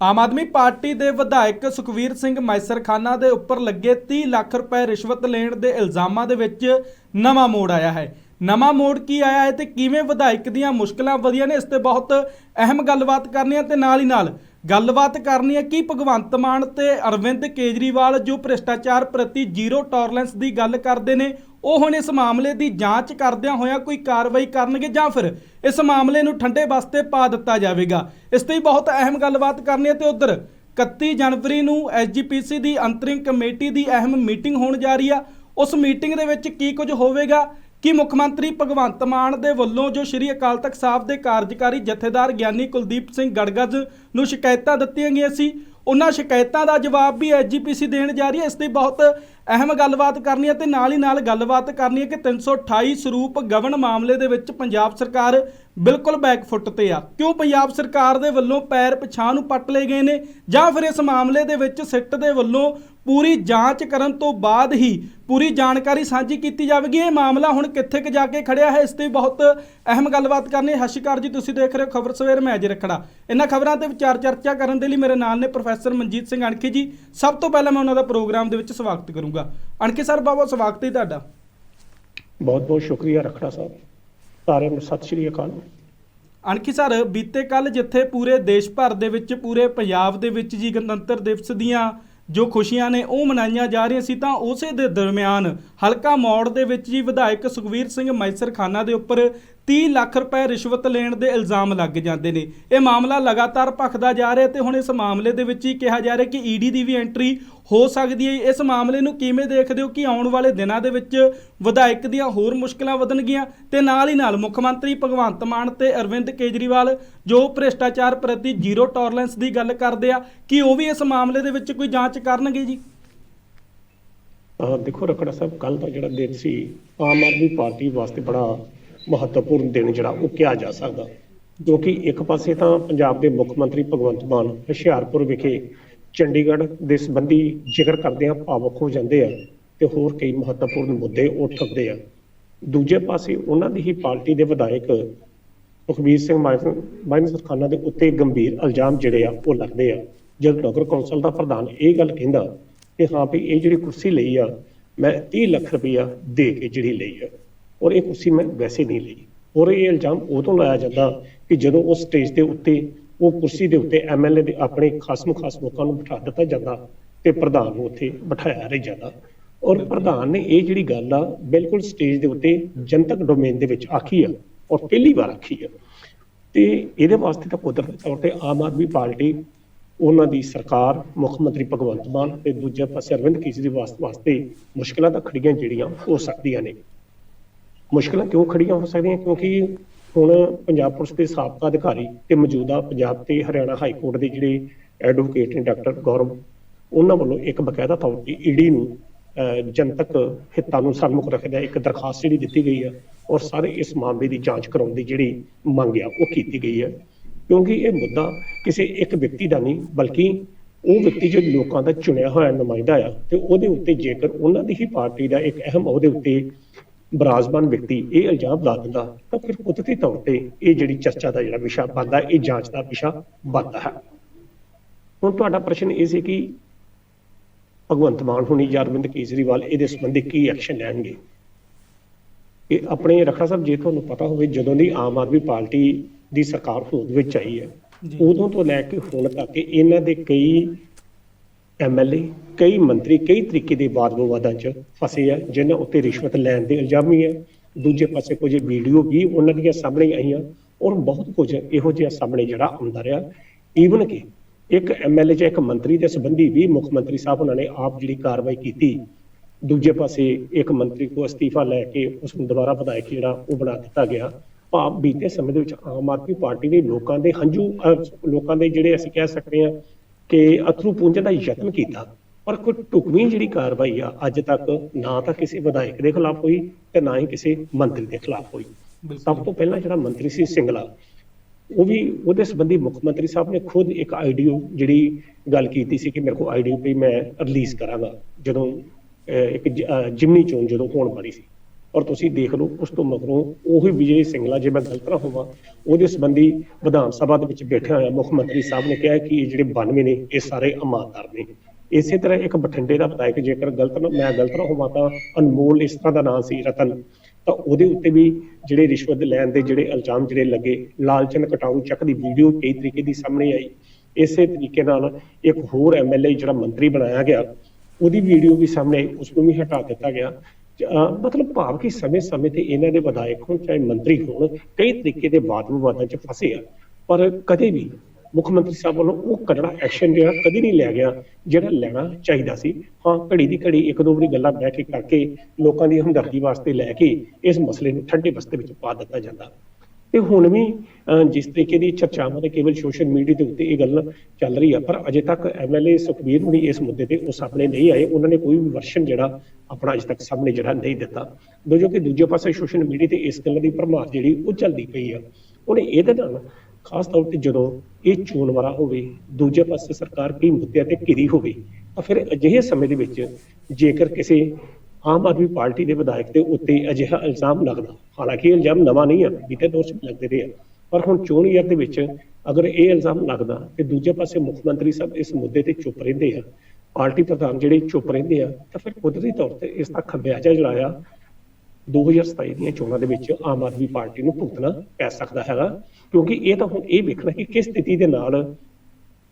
Aam Aadmi party ਦੇ ਵਿਧਾਇਕ ਸੁਖਵੀਰ ਸਿੰਘ ਮੈਸਰਖਾਨਾ ਦੇ ਉੱਪਰ ਲੱਗੇ 30 ਲੱਖ ਰੁਪਏ ਰਿਸ਼ਵਤ ਲੈਣ ਦੇ ਇਲਜ਼ਾਮਾਂ ਦੇ ਵਿੱਚ ਨਵਾਂ ਮੋੜ ਆਇਆ ਹੈ। ਨਵਾਂ ਮੋੜ ਕੀ ਆਇਆ ਹੈ ਤੇ ਕਿਵੇਂ ਵਿਧਾਇਕ ਦੀਆਂ ਮੁਸ਼ਕਲਾਂ ਵਧੀਆਂ ਨੇ, ਇਸ ਤੇ ਬਹੁਤ ਅਹਿਮ ਗੱਲਬਾਤ ਕਰਨੀ ਹੈ ਤੇ ਨਾਲ ਹੀ ਨਾਲ ਗੱਲਬਾਤ ਕਰਨੀ ਹੈ ਕਿ ਭਗਵੰਤ ਮਾਨ ਤੇ ਅਰਵਿੰਦ ਕੇਜਰੀਵਾਲ ਜੋ ਭ੍ਰਿਸ਼ਟਾਚਾਰ ਪ੍ਰਤੀ ਜ਼ੀਰੋ ਟੋਲਰੈਂਸ ਦੀ ਗੱਲ ਕਰਦੇ ਨੇ ਉਹ ਹੁਣ ਇਸ ਮਾਮਲੇ ਦੀ ਜਾਂਚ ਕਰਦਿਆਂ ਹੋਇਆਂ ਕੋਈ ਕਾਰਵਾਈ ਕਰਨਗੇ ਜਾਂ ਫਿਰ ਇਸ ਮਾਮਲੇ ਨੂੰ ਠੰਡੇ ਵਾਸਤੇ ਪਾ ਦਿੱਤਾ ਜਾਵੇਗਾ। ਇਸ ਤੇ ਬਹੁਤ ਅਹਿਮ ਗੱਲਬਾਤ ਕਰਨੀ ਹੈ ਤੇ ਉਧਰ 31 ਜਨਵਰੀ ਨੂੰ ਐਸਜੀਪੀਸੀ ਦੀ ਅੰਤਰਿੰਗ ਕਮੇਟੀ ਦੀ ਅਹਿਮ ਮੀਟਿੰਗ ਹੋਣ ਜਾ ਰਹੀ ਆ। ਉਸ ਮੀਟਿੰਗ ਦੇ ਵਿੱਚ ਕੀ ਕੁਝ ਹੋਵੇਗਾ? ਕਿ ਮੁੱਖ ਮੰਤਰੀ ਭਗਵੰਤ ਮਾਨ ਦੇ ਵੱਲੋਂ ਜੋ ਸ਼੍ਰੀ ਅਕਾਲ ਤਖਤ ਸਾਹਿਬ ਦੇ ਕਾਰਜਕਾਰੀ ਜਥੇਦਾਰ ਗਿਆਨੀ ਕੁਲਦੀਪ ਸਿੰਘ ਗੜਗਜ ਨੂੰ ਸ਼ਿਕਾਇਤਾਂ ਦਿੱਤੀਆਂ ਗਈਆਂ ਸੀ, ਉਹਨਾਂ ਸ਼ਿਕਾਇਤਾਂ ਦਾ ਜਵਾਬ ਵੀ ਐਸਜੀਪੀਸੀ ਦੇਣ ਜਾ ਰਹੀ ਹੈ। ਇਸ ਤੇ ਬਹੁਤ ਅਹਿਮ ਗੱਲਬਾਤ ਕਰਨੀ ਹੈ ਤੇ ਨਾਲ ਹੀ ਨਾਲ ਗੱਲਬਾਤ ਕਰਨੀ ਹੈ ਕਿ 328 ਸਰੂਪ ਗਵਨ ਮਾਮਲੇ ਦੇ ਵਿੱਚ ਪੰਜਾਬ ਸਰਕਾਰ ਬਿਲਕੁਲ ਬੈਕਫੁੱਟ ਤੇ ਆ। ਕਿਉਂ ਪੰਜਾਬ ਸਰਕਾਰ ਦੇ ਵੱਲੋਂ ਪੈਰ ਪਛਾਣ ਨੂੰ ਪੱਟ ਲਏ ਗਏ ਨੇ ਜਾਂ ਫਿਰ ਇਸ ਮਾਮਲੇ ਦੇ ਵਿੱਚ ਸਿੱਟ ਦੇ ਵੱਲੋਂ ਪੂਰੀ ਜਾਂਚ ਕਰਨ ਤੋਂ ਬਾਅਦ ਹੀ ਪੂਰੀ ਜਾਣਕਾਰੀ ਸਾਂਝੀ ਕੀਤੀ ਜਾਵੇਗੀ? ਇਹ ਮਾਮਲਾ ਹੁਣ ਕਿੱਥੇ ਕੁ ਜਾ ਕੇ ਖੜਿਆ ਹੈ, ਇਸ ਤੇ ਬਹੁਤ ਅਹਿਮ ਗੱਲਬਾਤ ਕਰਨੀ ਹੈ। ਸਤਿ ਸ਼੍ਰੀ ਅਕਾਲ ਜੀ, ਤੁਸੀਂ ਦੇਖ ਰਹੇ ਹੋ ਖਬਰ ਸਵੇਰ, ਮੈਂ ਅਜੇ ਰੱਖੜਾ। ਇਹਨਾਂ ਖਬਰਾਂ ਤੇ ਵਿਚਾਰ ਚਰਚਾ ਕਰਨ ਦੇ ਲਈ ਮੇਰੇ ਨਾਲ ਨੇ ਪ੍ਰੋਫੈਸਰ ਮਨਜੀਤ ਸਿੰਘ ਅਣਖੀ ਜੀ। ਸਭ ਤੋਂ ਪਹਿਲਾਂ ਮੈਂ ਉਹਨਾਂ ਦਾ ਪ੍ਰੋਗਰਾਮ ਦੇ ਵਿੱਚ ਸਵਾਗਤ ਕਰੂੰਗਾ। ਅਣਖੀ ਸਰ ਬਹੁਤ ਸਵਾਗਤ ਹੈ ਤੁਹਾਡਾ। ਬਹੁਤ ਬਹੁਤ ਸ਼ੁਕਰੀਆ ਰਖੜਾ ਸਾਹਿਬ। ਸਾਰਿਆਂ ਨੂੰ ਸਤਿ ਸ਼੍ਰੀ ਅਕਾਲ। ਅਣਖੀ ਸਰ ਬੀਤੇ ਕੱਲ ਜਿੱਥੇ ਪੂਰੇ ਦੇਸ਼ ਭਰ ਦੇ ਵਿੱਚ ਪੂਰੇ ਪੰਜਾਬ ਦੇ ਵਿੱਚ ਜੀ ਗਣਤੰਤਰ ਦਿਵਸ ਦੀਆਂ ਜੋ ਖੁਸ਼ੀਆਂ ਨੇ ਉਹ ਮਨਾਈਆਂ ਜਾ ਰਹੀਆਂ ਸੀ ਤਾਂ ਉਸੇ ਦੇ ਦਰਮਿਆਨ ਹਲਕਾ ਮੌੜ ਦੇ ਵਿੱਚ ਜੀ ਵਿਧਾਇਕ ਸੁਖਵੀਰ ਸਿੰਘ ਮੈਸਰਖਾਨਾ ਦੇ ਉੱਪਰ 30 ਲੱਖ ਰੁਪਏ ਰਿਸ਼ਵਤ ਲੈਣ ਦੇ ਇਲਜ਼ਾਮ ਲੱਗ ਜਾਂਦੇ ਨੇ। ਇਹ ਮਾਮਲਾ ਲਗਾਤਾਰ ਭਖਦਾ ਜਾ ਰਿਹਾ ਤੇ ਹੁਣ ਇਸ ਮਾਮਲੇ ਦੇ ਵਿੱਚ ਹੀ ਕਿਹਾ ਜਾ ਰਿਹਾ ਕਿ ਈਡੀ ਦੀ ਵੀ ਐਂਟਰੀ ਹੋ ਸਕਦੀ ਹੈ। ਇਸ ਮਾਮਲੇ ਨੂੰ ਕਿਵੇਂ ਦੇਖਦੇ ਹੋ ਕਿ ਆਉਣ ਵਾਲੇ ਦਿਨਾਂ ਦੇ ਵਿੱਚ ਵਿਧਾਇਕ ਦੀਆਂ ਹੋਰ ਮੁਸ਼ਕਲਾਂ ਵਧਣਗੀਆਂ? ਤੇ ਨਾਲ ਹੀ ਨਾਲ ਮੁੱਖ ਮੰਤਰੀ ਭਗਵੰਤ ਮਾਨ ਤੇ ਅਰਵਿੰਦ ਕੇਜਰੀਵਾਲ ਜੋ ਭ੍ਰਿਸ਼ਟਾਚਾਰ ਪ੍ਰਤੀ ਜ਼ੀਰੋ ਟੋਲਰੈਂਸ ਦੀ ਗੱਲ ਕਰਦੇ ਆ, ਕਿ ਉਹ ਵੀ ਇਸ ਮਾਮਲੇ ਦੇ ਵਿੱਚ ਕੋਈ ਜਾਂਚ ਕਰਨਗੇ ਜੀ? ਦੇਖੋ ਰਖੜਾ ਸਾਹਿਬ ਕੱਲ ਦਾ ਜਿਹੜਾ ਦਿਨ ਸੀ, ਆਮ ਆਦਮੀ ਪਾਰਟੀ ਵਾਸਤੇ ਬੜਾ ਮਹੱਤਵਪੂਰਨ ਦਿਨ ਜਿਹੜਾ ਉਹ ਕਿਹਾ ਜਾ ਸਕਦਾ। ਕਿਉਂਕਿ ਇੱਕ ਪਾਸੇ ਤਾਂ ਪੰਜਾਬ ਦੇ ਮੁੱਖ ਮੰਤਰੀ ਭਗਵੰਤ ਮਾਨ ਹੁਸ਼ਿਆਰਪੁਰ ਵਿਖੇ ਚੰਡੀਗੜ੍ਹ ਦੇ ਸੰਬੰਧੀ ਜ਼ਿਕਰ ਕਰਦੇ ਆ, ਭਾਵੁਕ ਹੋ ਜਾਂਦੇ ਆ ਤੇ ਹੋਰ ਕਈ ਮਹੱਤਵਪੂਰਨ ਮੁੱਦੇ ਉੱਠ ਉੱਠਦੇ ਆ। ਦੂਜੇ ਪਾਸੇ ਉਹਨਾਂ ਦੀ ਹੀ ਪਾਰਟੀ ਦੇ ਵਿਧਾਇਕ ਸੁਖਬੀਰ ਸਿੰਘ ਮਾਈਨਸ ਖਾਨਾ ਦੇ ਉੱਤੇ ਗੰਭੀਰ ਇਲਜ਼ਾਮ ਜਿਹੜੇ ਆ, ਉਹ ਲੱਗਦੇ ਆ। ਜਦ ਨਗਰ ਕੌਂਸਲ ਦਾ ਪ੍ਰਧਾਨ ਇਹ ਗੱਲ ਕਹਿੰਦਾ ਕਿ ਹਾਂ ਵੀ ਇਹ ਜਿਹੜੀ ਕੁਰਸੀ ਲਈ ਆ, ਮੈਂ 30 ਲੱਖ ਰੁਪਈਆ ਦੇ ਕੇ ਜਿਹੜੀ ਲਈ ਆ। ਔਰ ਇਹ ਕੁਰਸੀ ਮੈਂ ਵੈਸੇ ਨਹੀਂ ਲਈ। ਔਰ ਇਹ ਇਲਜ਼ਾਮ ਉਦੋਂ ਲਾਇਆ ਜਾਂਦਾ ਕਿ ਜਦੋਂ ਉਹ ਸਟੇਜ ਦੇ ਉੱਤੇ, ਉਹ ਕੁਰਸੀ ਦੇ ਉੱਤੇ ਐਮਐਲਏ ਦੇ ਆਪਣੇ ਖਾਸਮ ਖਾਸ ਲੋਕਾਂ ਨੂੰ ਬਿਠਾ ਦਿੱਤਾ ਜਾਂਦਾ ਤੇ ਪ੍ਰਧਾਨ ਨੂੰ ਉੱਥੇ ਬਿਠਾਇਆ ਰਹਿ ਜਾਂਦਾ। ਔਰ ਪ੍ਰਧਾਨ ਨੇ ਇਹ ਜਿਹੜੀ ਗੱਲ ਆ, ਬਿਲਕੁਲ ਸਟੇਜ ਦੇ ਉੱਤੇ ਜਨਤਕ ਡੋਮੇਨ ਦੇ ਵਿੱਚ ਆਖੀ ਆ ਔਰ ਪਹਿਲੀ ਵਾਰ ਆਖੀ ਆ। ਤੇ ਇਹਦੇ ਵਾਸਤੇ ਤਾਂ ਕੁਦਰਤੀ ਤੌਰ ਤੇ ਆਮ ਆਦਮੀ ਪਾਰਟੀ, ਉਹਨਾਂ ਦੀ ਸਰਕਾਰ, ਮੁੱਖ ਮੰਤਰੀ ਭਗਵੰਤ ਮਾਨ ਤੇ ਦੂਜੇ ਪਾਸੇ ਅਰਵਿੰਦ ਕੇਜਰੀਵਾਲ ਵਾਸਤੇ ਮੁਸ਼ਕਲਾਂ ਤਾਂ ਖੜੀਆਂ ਜਿਹੜੀਆਂ ਹੋ ਸਕਦੀਆਂ ਨੇ। ਮੁਸ਼ਕਲਾਂ ਕਿਉਂ ਖੜੀਆਂ ਹੋ ਸਕਦੀਆਂ? ਕਿਉਂਕਿ ਹੁਣ ਪੰਜਾਬ ਪੁਲਿਸ ਦੇ ਸਾਬਕਾ ਅਧਿਕਾਰੀ ਤੇ ਮੌਜੂਦਾ ਪੰਜਾਬ ਤੇ ਹਰਿਆਣਾ ਹਾਈ ਕੋਰਟ ਦੇ ਜਿਹੜੇ ਐਡਵੋਕੇਟ ਨੇ ਡਾਕਟਰ ਗੌਰਵ, ਉਹਨਾਂ ਵੱਲੋਂ ਇੱਕ ਬਕਾਇਦਾ ਤੌਰ ਤੇ ਈਡੀ ਨੂੰ ਜਨਤਕ ਹਿੱਤਾਂ ਨੂੰ ਸਰਮੁਖ ਰੱਖਦਿਆਂ ਇੱਕ ਦਰਖਾਸਤ ਜਿਹੜੀ ਦਿੱਤੀ ਗਈ ਹੈ ਔਰ ਸਾਰੇ ਇਸ ਮਾਮਲੇ ਦੀ ਜਾਂਚ ਕਰਾਉਣ ਦੀ ਜਿਹੜੀ ਮੰਗ ਆ, ਉਹ ਕੀਤੀ ਗਈ ਹੈ। ਕਿਉਂਕਿ ਇਹ ਮੁੱਦਾ ਕਿਸੇ ਇੱਕ ਵਿਅਕਤੀ ਦਾ ਨਹੀਂ, ਬਲਕਿ ਉਹ ਵਿਅਕਤੀ ਜੋ ਲੋਕਾਂ ਦਾ ਚੁਣਿਆ ਹੋਇਆ ਨੁਮਾਇੰਦਾ ਆ, ਤੇ ਉਹਦੇ ਉੱਤੇ ਜੇਕਰ ਉਹਨਾਂ ਦੀ ਹੀ ਪਾਰਟੀ ਦਾ ਇੱਕ ਅਹਿਮ ਅਹੁਦੇ ਉੱਤੇ ਬਰਾਜ਼ਬਾਨ ਵਿਅਕਤੀ ਇਹ ਇਲਜ਼ਾਮ ਲਾ ਦਿੰਦਾ ਤਾਂ ਫਿਰ ਕੁਦਰਤੀ ਤੌਰ ਤੇ ਇਹ ਜਿਹੜੀ ਚਰਚਾ ਦਾ ਜਿਹੜਾ ਵਿਸ਼ਾ ਬਣਦਾ ਇਹ ਜਾਂਚ ਦਾ ਵਿਸ਼ਾ ਬਣਦਾ ਹੈ ਹੁਣ ਤੁਹਾਡਾ ਪ੍ਰਸ਼ਨ ਇਹ ਸੀ ਕਿ ਭਗਵੰਤ ਮਾਨ ਹੁਣੀ ਜਾਂ ਅਰਵਿੰਦ ਕੇਜਰੀਵਾਲ ਇਹਦੇ ਸੰਬੰਧੀ ਕੀ ਐਕਸ਼ਨ ਲੈਣਗੇ ਇਹ ਆਪਣੇ ਰਖੜਾ ਸਾਹਿਬ ਜੇ ਤੁਹਾਨੂੰ ਪਤਾ ਹੋਵੇ ਜਦੋਂ ਦੀ ਆਮ ਆਦਮੀ ਪਾਰਟੀ ਦੀ ਸਰਕਾਰ ਹੋਂਦ ਵਿੱਚ ਆਈ ਹੈ। ਉਦੋਂ ਤੋਂ ਲੈ ਕੇ ਹੁਣ ਤੱਕ ਇਹਨਾਂ ਦੇ ਕਈ ਐਮਐਲਏ ਕਈ ਮੰਤਰੀ ਕਈ ਤਰੀਕੇ ਦੇ ਵਾਦ ਵਿਵਾਦਾਂ 'ਚ ਫਸੇ ਆ, ਜਿਨ੍ਹਾਂ ਉੱਤੇ ਰਿਸ਼ਵਤ ਲੈਣ ਦੇ ਇਲਜ਼ਾਮ ਵੀ ਆ। ਦੂਜੇ ਪਾਸੇ ਕੁਝ ਵੀਡੀਓ ਵੀ ਉਹਨਾਂ ਦੀਆਂ ਸਾਹਮਣੇ ਆਈਆਂ ਔਰ ਬਹੁਤ ਕੁਝ ਇਹੋ ਜਿਹਾ ਸਾਹਮਣੇ ਜਿਹੜਾ ਆਉਂਦਾ ਰਿਹਾ। ਈਵਨ ਕਿ ਇੱਕ ਐਮਐਲਏ ਜਾਂ ਇੱਕ ਮੰਤਰੀ ਦੇ ਸੰਬੰਧੀ ਵੀ ਮੁੱਖ ਮੰਤਰੀ ਸਾਹਿਬ ਉਹਨਾਂ ਨੇ ਆਪ ਜਿਹੜੀ ਕਾਰਵਾਈ ਕੀਤੀ। ਦੂਜੇ ਪਾਸੇ ਇੱਕ ਮੰਤਰੀ ਕੋ ਅਸਤੀਫਾ ਲੈ ਕੇ ਉਸ ਨੂੰ ਦੁਬਾਰਾ ਵਿਧਾਇਕ ਜਿਹੜਾ ਉਹ ਬਣਾ ਦਿੱਤਾ ਗਿਆ। ਭਾਵ ਬੀਤੇ ਸਮੇਂ ਦੇ ਵਿੱਚ ਆਮ ਆਦਮੀ ਪਾਰਟੀ ਦੇ ਲੋਕਾਂ ਦੇ ਹੰਝੂ ਲੋਕਾਂ ਦੇ ਜਿਹੜੇ ਅਸੀਂ ਕਹਿ ਸਕਦੇ ਹਾਂ ਕਿ ਅਥਰੂ ਪੂੰਝਣ ਦਾ ਯਤਨ ਕੀਤਾ। ਪਰ ਕੋਈ ਢੁਕਵੀਂ ਜਿਹੜੀ ਕਾਰਵਾਈ ਆ ਅੱਜ ਤੱਕ ਨਾ ਤਾਂ ਕਿਸੇ ਵਿਧਾਇਕ ਦੇ ਖਿਲਾਫ ਹੋਈ ਤੇ ਨਾ ਹੀ ਕਿਸੇ ਮੰਤਰੀ ਦੇ ਖਿਲਾਫ ਹੋਈ। ਸਭ ਤੋਂ ਪਹਿਲਾਂ ਜਿਹੜਾ ਮੰਤਰੀ ਸੀ ਸਿੰਗਲਾ ਉਹ ਵੀ ਉਹਦੇ ਸੰਬੰਧੀ ਮੁੱਖ ਮੰਤਰੀ ਸਾਹਿਬ ਨੇ ਖੁਦ ਇੱਕ ਆਈਡੀਓ ਜਿਹੜੀ ਗੱਲ ਕੀਤੀ ਸੀ ਕਿ ਮੇਰੇ ਕੋਲ ਆਈਡੀਓ ਵੀ ਮੈਂ ਰਿਲੀਜ਼ ਕਰਾਂਗਾ ਜਦੋਂ ਇੱਕ ਜਿਮਨੀ ਚੋਣ ਜਦੋਂ ਹੋਣ ਵਾਲੀ ਸੀ। ਔਰ ਤੁਸੀਂ ਦੇਖ ਲਓ, ਉਸ ਤੋਂ ਮਗਰੋਂ ਉਹੀ ਵਿਜੇ ਸਿੰਗਲਾ, ਜੇ ਮੈਂ ਗਲਤ ਨਾ ਹੋਵਾਂ, ਉਹਦੇ ਸੰਬੰਧੀ ਵਿਧਾਨ ਸਭਾ ਦੇ ਵਿੱਚ ਬੈਠਿਆ ਹੋਇਆ ਮੁੱਖ ਮੰਤਰੀ ਸਾਹਿਬ ਨੇ ਕਿਹਾ ਕਿ ਇਹ ਜਿਹੜੇ 92 ਨੇ, ਇਹ ਸਾਰੇ ਇਮਾਨਦਾਰ ਨੇ। ਇਸੇ ਤਰ੍ਹਾਂ ਇੱਕ ਬਠਿੰਡੇ ਦਾ ਵਿਧਾਇਕ, ਜੇਕਰ ਗਲਤ ਨਾ, ਮੈਂ ਗਲਤ ਨਾ ਹੋਵਾਂ ਤਾਂ ਅਨਮੋਲ ਇਸ ਤਰ੍ਹਾਂ ਦਾ ਨਾਂ ਸੀ, ਰਤਨ। ਤਾਂ ਉਹਦੇ ਉੱਤੇ ਵੀ ਜਿਹੜੇ ਰਿਸ਼ਵਤ ਲੈਣ ਦੇ ਜਿਹੜੇ ਇਲਜ਼ਾਮ ਜਿਹੜੇ ਲੱਗੇ ਲਾਲਚੰਦ ਕਟਾਊ ਚੱਕ ਦੀ ਵੀਡੀਓ ਕਈ ਤਰੀਕੇ ਦੀ ਸਾਹਮਣੇ ਆਈ। ਇਸੇ ਤਰੀਕੇ ਨਾਲ ਇੱਕ ਹੋਰ ਐਮਐਲਏ ਜਿਹੜਾ ਮੰਤਰੀ ਬਣਾਇਆ ਗਿਆ, ਉਹਦੀ ਵੀਡੀਓ ਵੀ ਸਾਹਮਣੇ ਆਈ, ਉਸ ਨੂੰ ਵੀ ਹਟਾ ਦਿੱਤਾ ਗਿਆ। ਮਤਲਬ ਭਾਵ ਕਿ ਸਮੇਂ-ਸਮੇਂ ਤੇ ਇਹਨਾਂ ਦੇ ਵਿਧਾਇਕ ਹੋਣ ਚਾਹੇ ਮੰਤਰੀ ਹੋਣ, ਕਈ ਤਰੀਕੇ ਦੇ ਵਾਦ ਵਿਵਾਦਾਂ 'ਚ ਫਸੇ ਆ। ਪਰ ਕਦੇ ਵੀ ਮੁੱਖ ਮੰਤਰੀ ਸਾਹਿਬ ਵੱਲੋਂ ਉਹ ਕਰੜਾ ਐਕਸ਼ਨ ਜਿਹੜਾ ਕਦੀ ਨਹੀਂ ਲਿਆ ਗਿਆ, ਜਿਹੜਾ ਲੈਣਾ ਚਾਹੀਦਾ ਸੀ। ਹਾਂ, ਘੜੀ ਦੀ ਘੜੀ ਇੱਕ ਦੋ ਵਾਰੀ ਗੱਲਾਂ ਬਹਿ ਕੇ ਕਰਕੇ ਲੋਕਾਂ ਦੀ ਹਮਦਰਦੀ ਵਾਸਤੇ ਲੈ ਕੇ ਇਸ ਮਸਲੇ ਨੂੰ ਠੰਡੇ ਬਸਤੇ ਵਿੱਚ ਪਾ ਦਿੱਤਾ ਜਾਂਦਾ। ਤੇ ਹੁਣ ਵੀ ਅਹ, ਜਿਸ ਤਰੀਕੇ ਦੀ ਚਰਚਾਵਾਂ ਤੇ ਕੇਵਲ ਸੋਸ਼ਲ ਮੀਡੀਆ ਦੇ ਉੱਤੇ ਇਹ ਗੱਲ ਚੱਲ ਰਹੀ ਆ ਪਰ ਅਜੇ ਤੱਕ ਐਮਐਲਏ ਸੁਖਬੀਰ ਹੁਣੀ ਇਸ ਮੁੱਦੇ ਤੇ ਉਹ ਸਾਹਮਣੇ ਨਹੀਂ ਆਏ। ਉਹਨਾਂ ਨੇ ਕੋਈ ਵੀ ਵਰਸ਼ਨ ਜਿਹੜਾ ਆਪਣਾ ਅਜੇ ਤੱਕ ਸਾਹਮਣੇ ਜਿਹੜਾ ਨਹੀਂ ਦਿੱਤਾ। ਦੂਜੋ ਕਿ ਦੂਜੇ ਪਾਸੇ ਸੋਸ਼ਲ ਮੀਡੀਆ ਤੇ ਇਸ ਗੱਲ ਦੀ ਭਰਮਾਰ ਜਿਹੜੀ ਉਹ ਚੱਲਦੀ ਪਈ ਆ। ਉਹਨੇ ਇਹਦੇ ਨਾਲ ਖਾਸ ਤੌਰ ਤੇ ਜਦੋਂ ਇਹ ਚੋਣ ਵਾਰਾ ਹੋਵੇ ਦੂਜੇ ਪਾਸੇ ਸਰਕਾਰ ਕਈ ਮੁੱਦਿਆਂ ਤੇ ਘਿਰੀ ਹੋਵੇ ਤਾਂ ਫਿਰ ਅਜਿਹੇ ਸਮੇਂ ਦੇ ਵਿੱਚ ਜੇਕਰ ਕਿਸੇ ਆਮ ਆਦਮੀ ਪਾਰਟੀ ਦੇ ਵਿਧਾਇਕ ਦੇ ਉੱਤੇ ਅਜਿਹਾ ਇਲਜ਼ਾਮ ਲੱਗਦਾ। ਹਾਲਾਂਕਿ ਇਹ ਇਲਜ਼ਾਮ ਨਵਾਂ ਨਹੀਂ ਹੈ ਬੀਤੇ ਦੌਰ 'ਚ ਲੱਗਦੇ ਰਹੇ ਪਰ ਹੁਣ ਚੋਣ ਈਅਰ ਦੇ ਵਿੱਚ ਅਗਰ ਇਹ ਇਲਜ਼ਾਮ ਲੱਗਦਾ ਤੇ ਦੂਜੇ ਪਾਸੇ ਮੁੱਖ ਮੰਤਰੀ ਸਾਹਿਬ ਇਸ ਮੁੱਦੇ ਤੇ ਚੁੱਪ ਰਹਿੰਦੇ ਆ, ਪਾਰਟੀ ਪ੍ਰਧਾਨ ਜਿਹੜੇ ਚੁੱਪ ਰਹਿੰਦੇ ਆ, ਤਾਂ ਫਿਰ ਕੁਦਰਤੀ ਤੌਰ ਤੇ ਇਸ ਦਾ ਖਮਿਆਜਾ ਜਿਹੜਾ ਆ 2027 ਦੀਆਂ ਚੋਣਾਂ ਦੇ ਵਿੱਚ ਆਮ ਆਦਮੀ ਪਾਰਟੀ ਨੂੰ ਭੁਗਤਣਾ ਪੈ ਸਕਦਾ ਹੈਗਾ। ਕਿਉਂਕਿ ਇਹ ਤਾਂ ਹੁਣ ਇਹ ਵੇਖਣਾ ਕਿ ਕਿਸ ਸਥਿਤੀ ਦੇ ਨਾਲ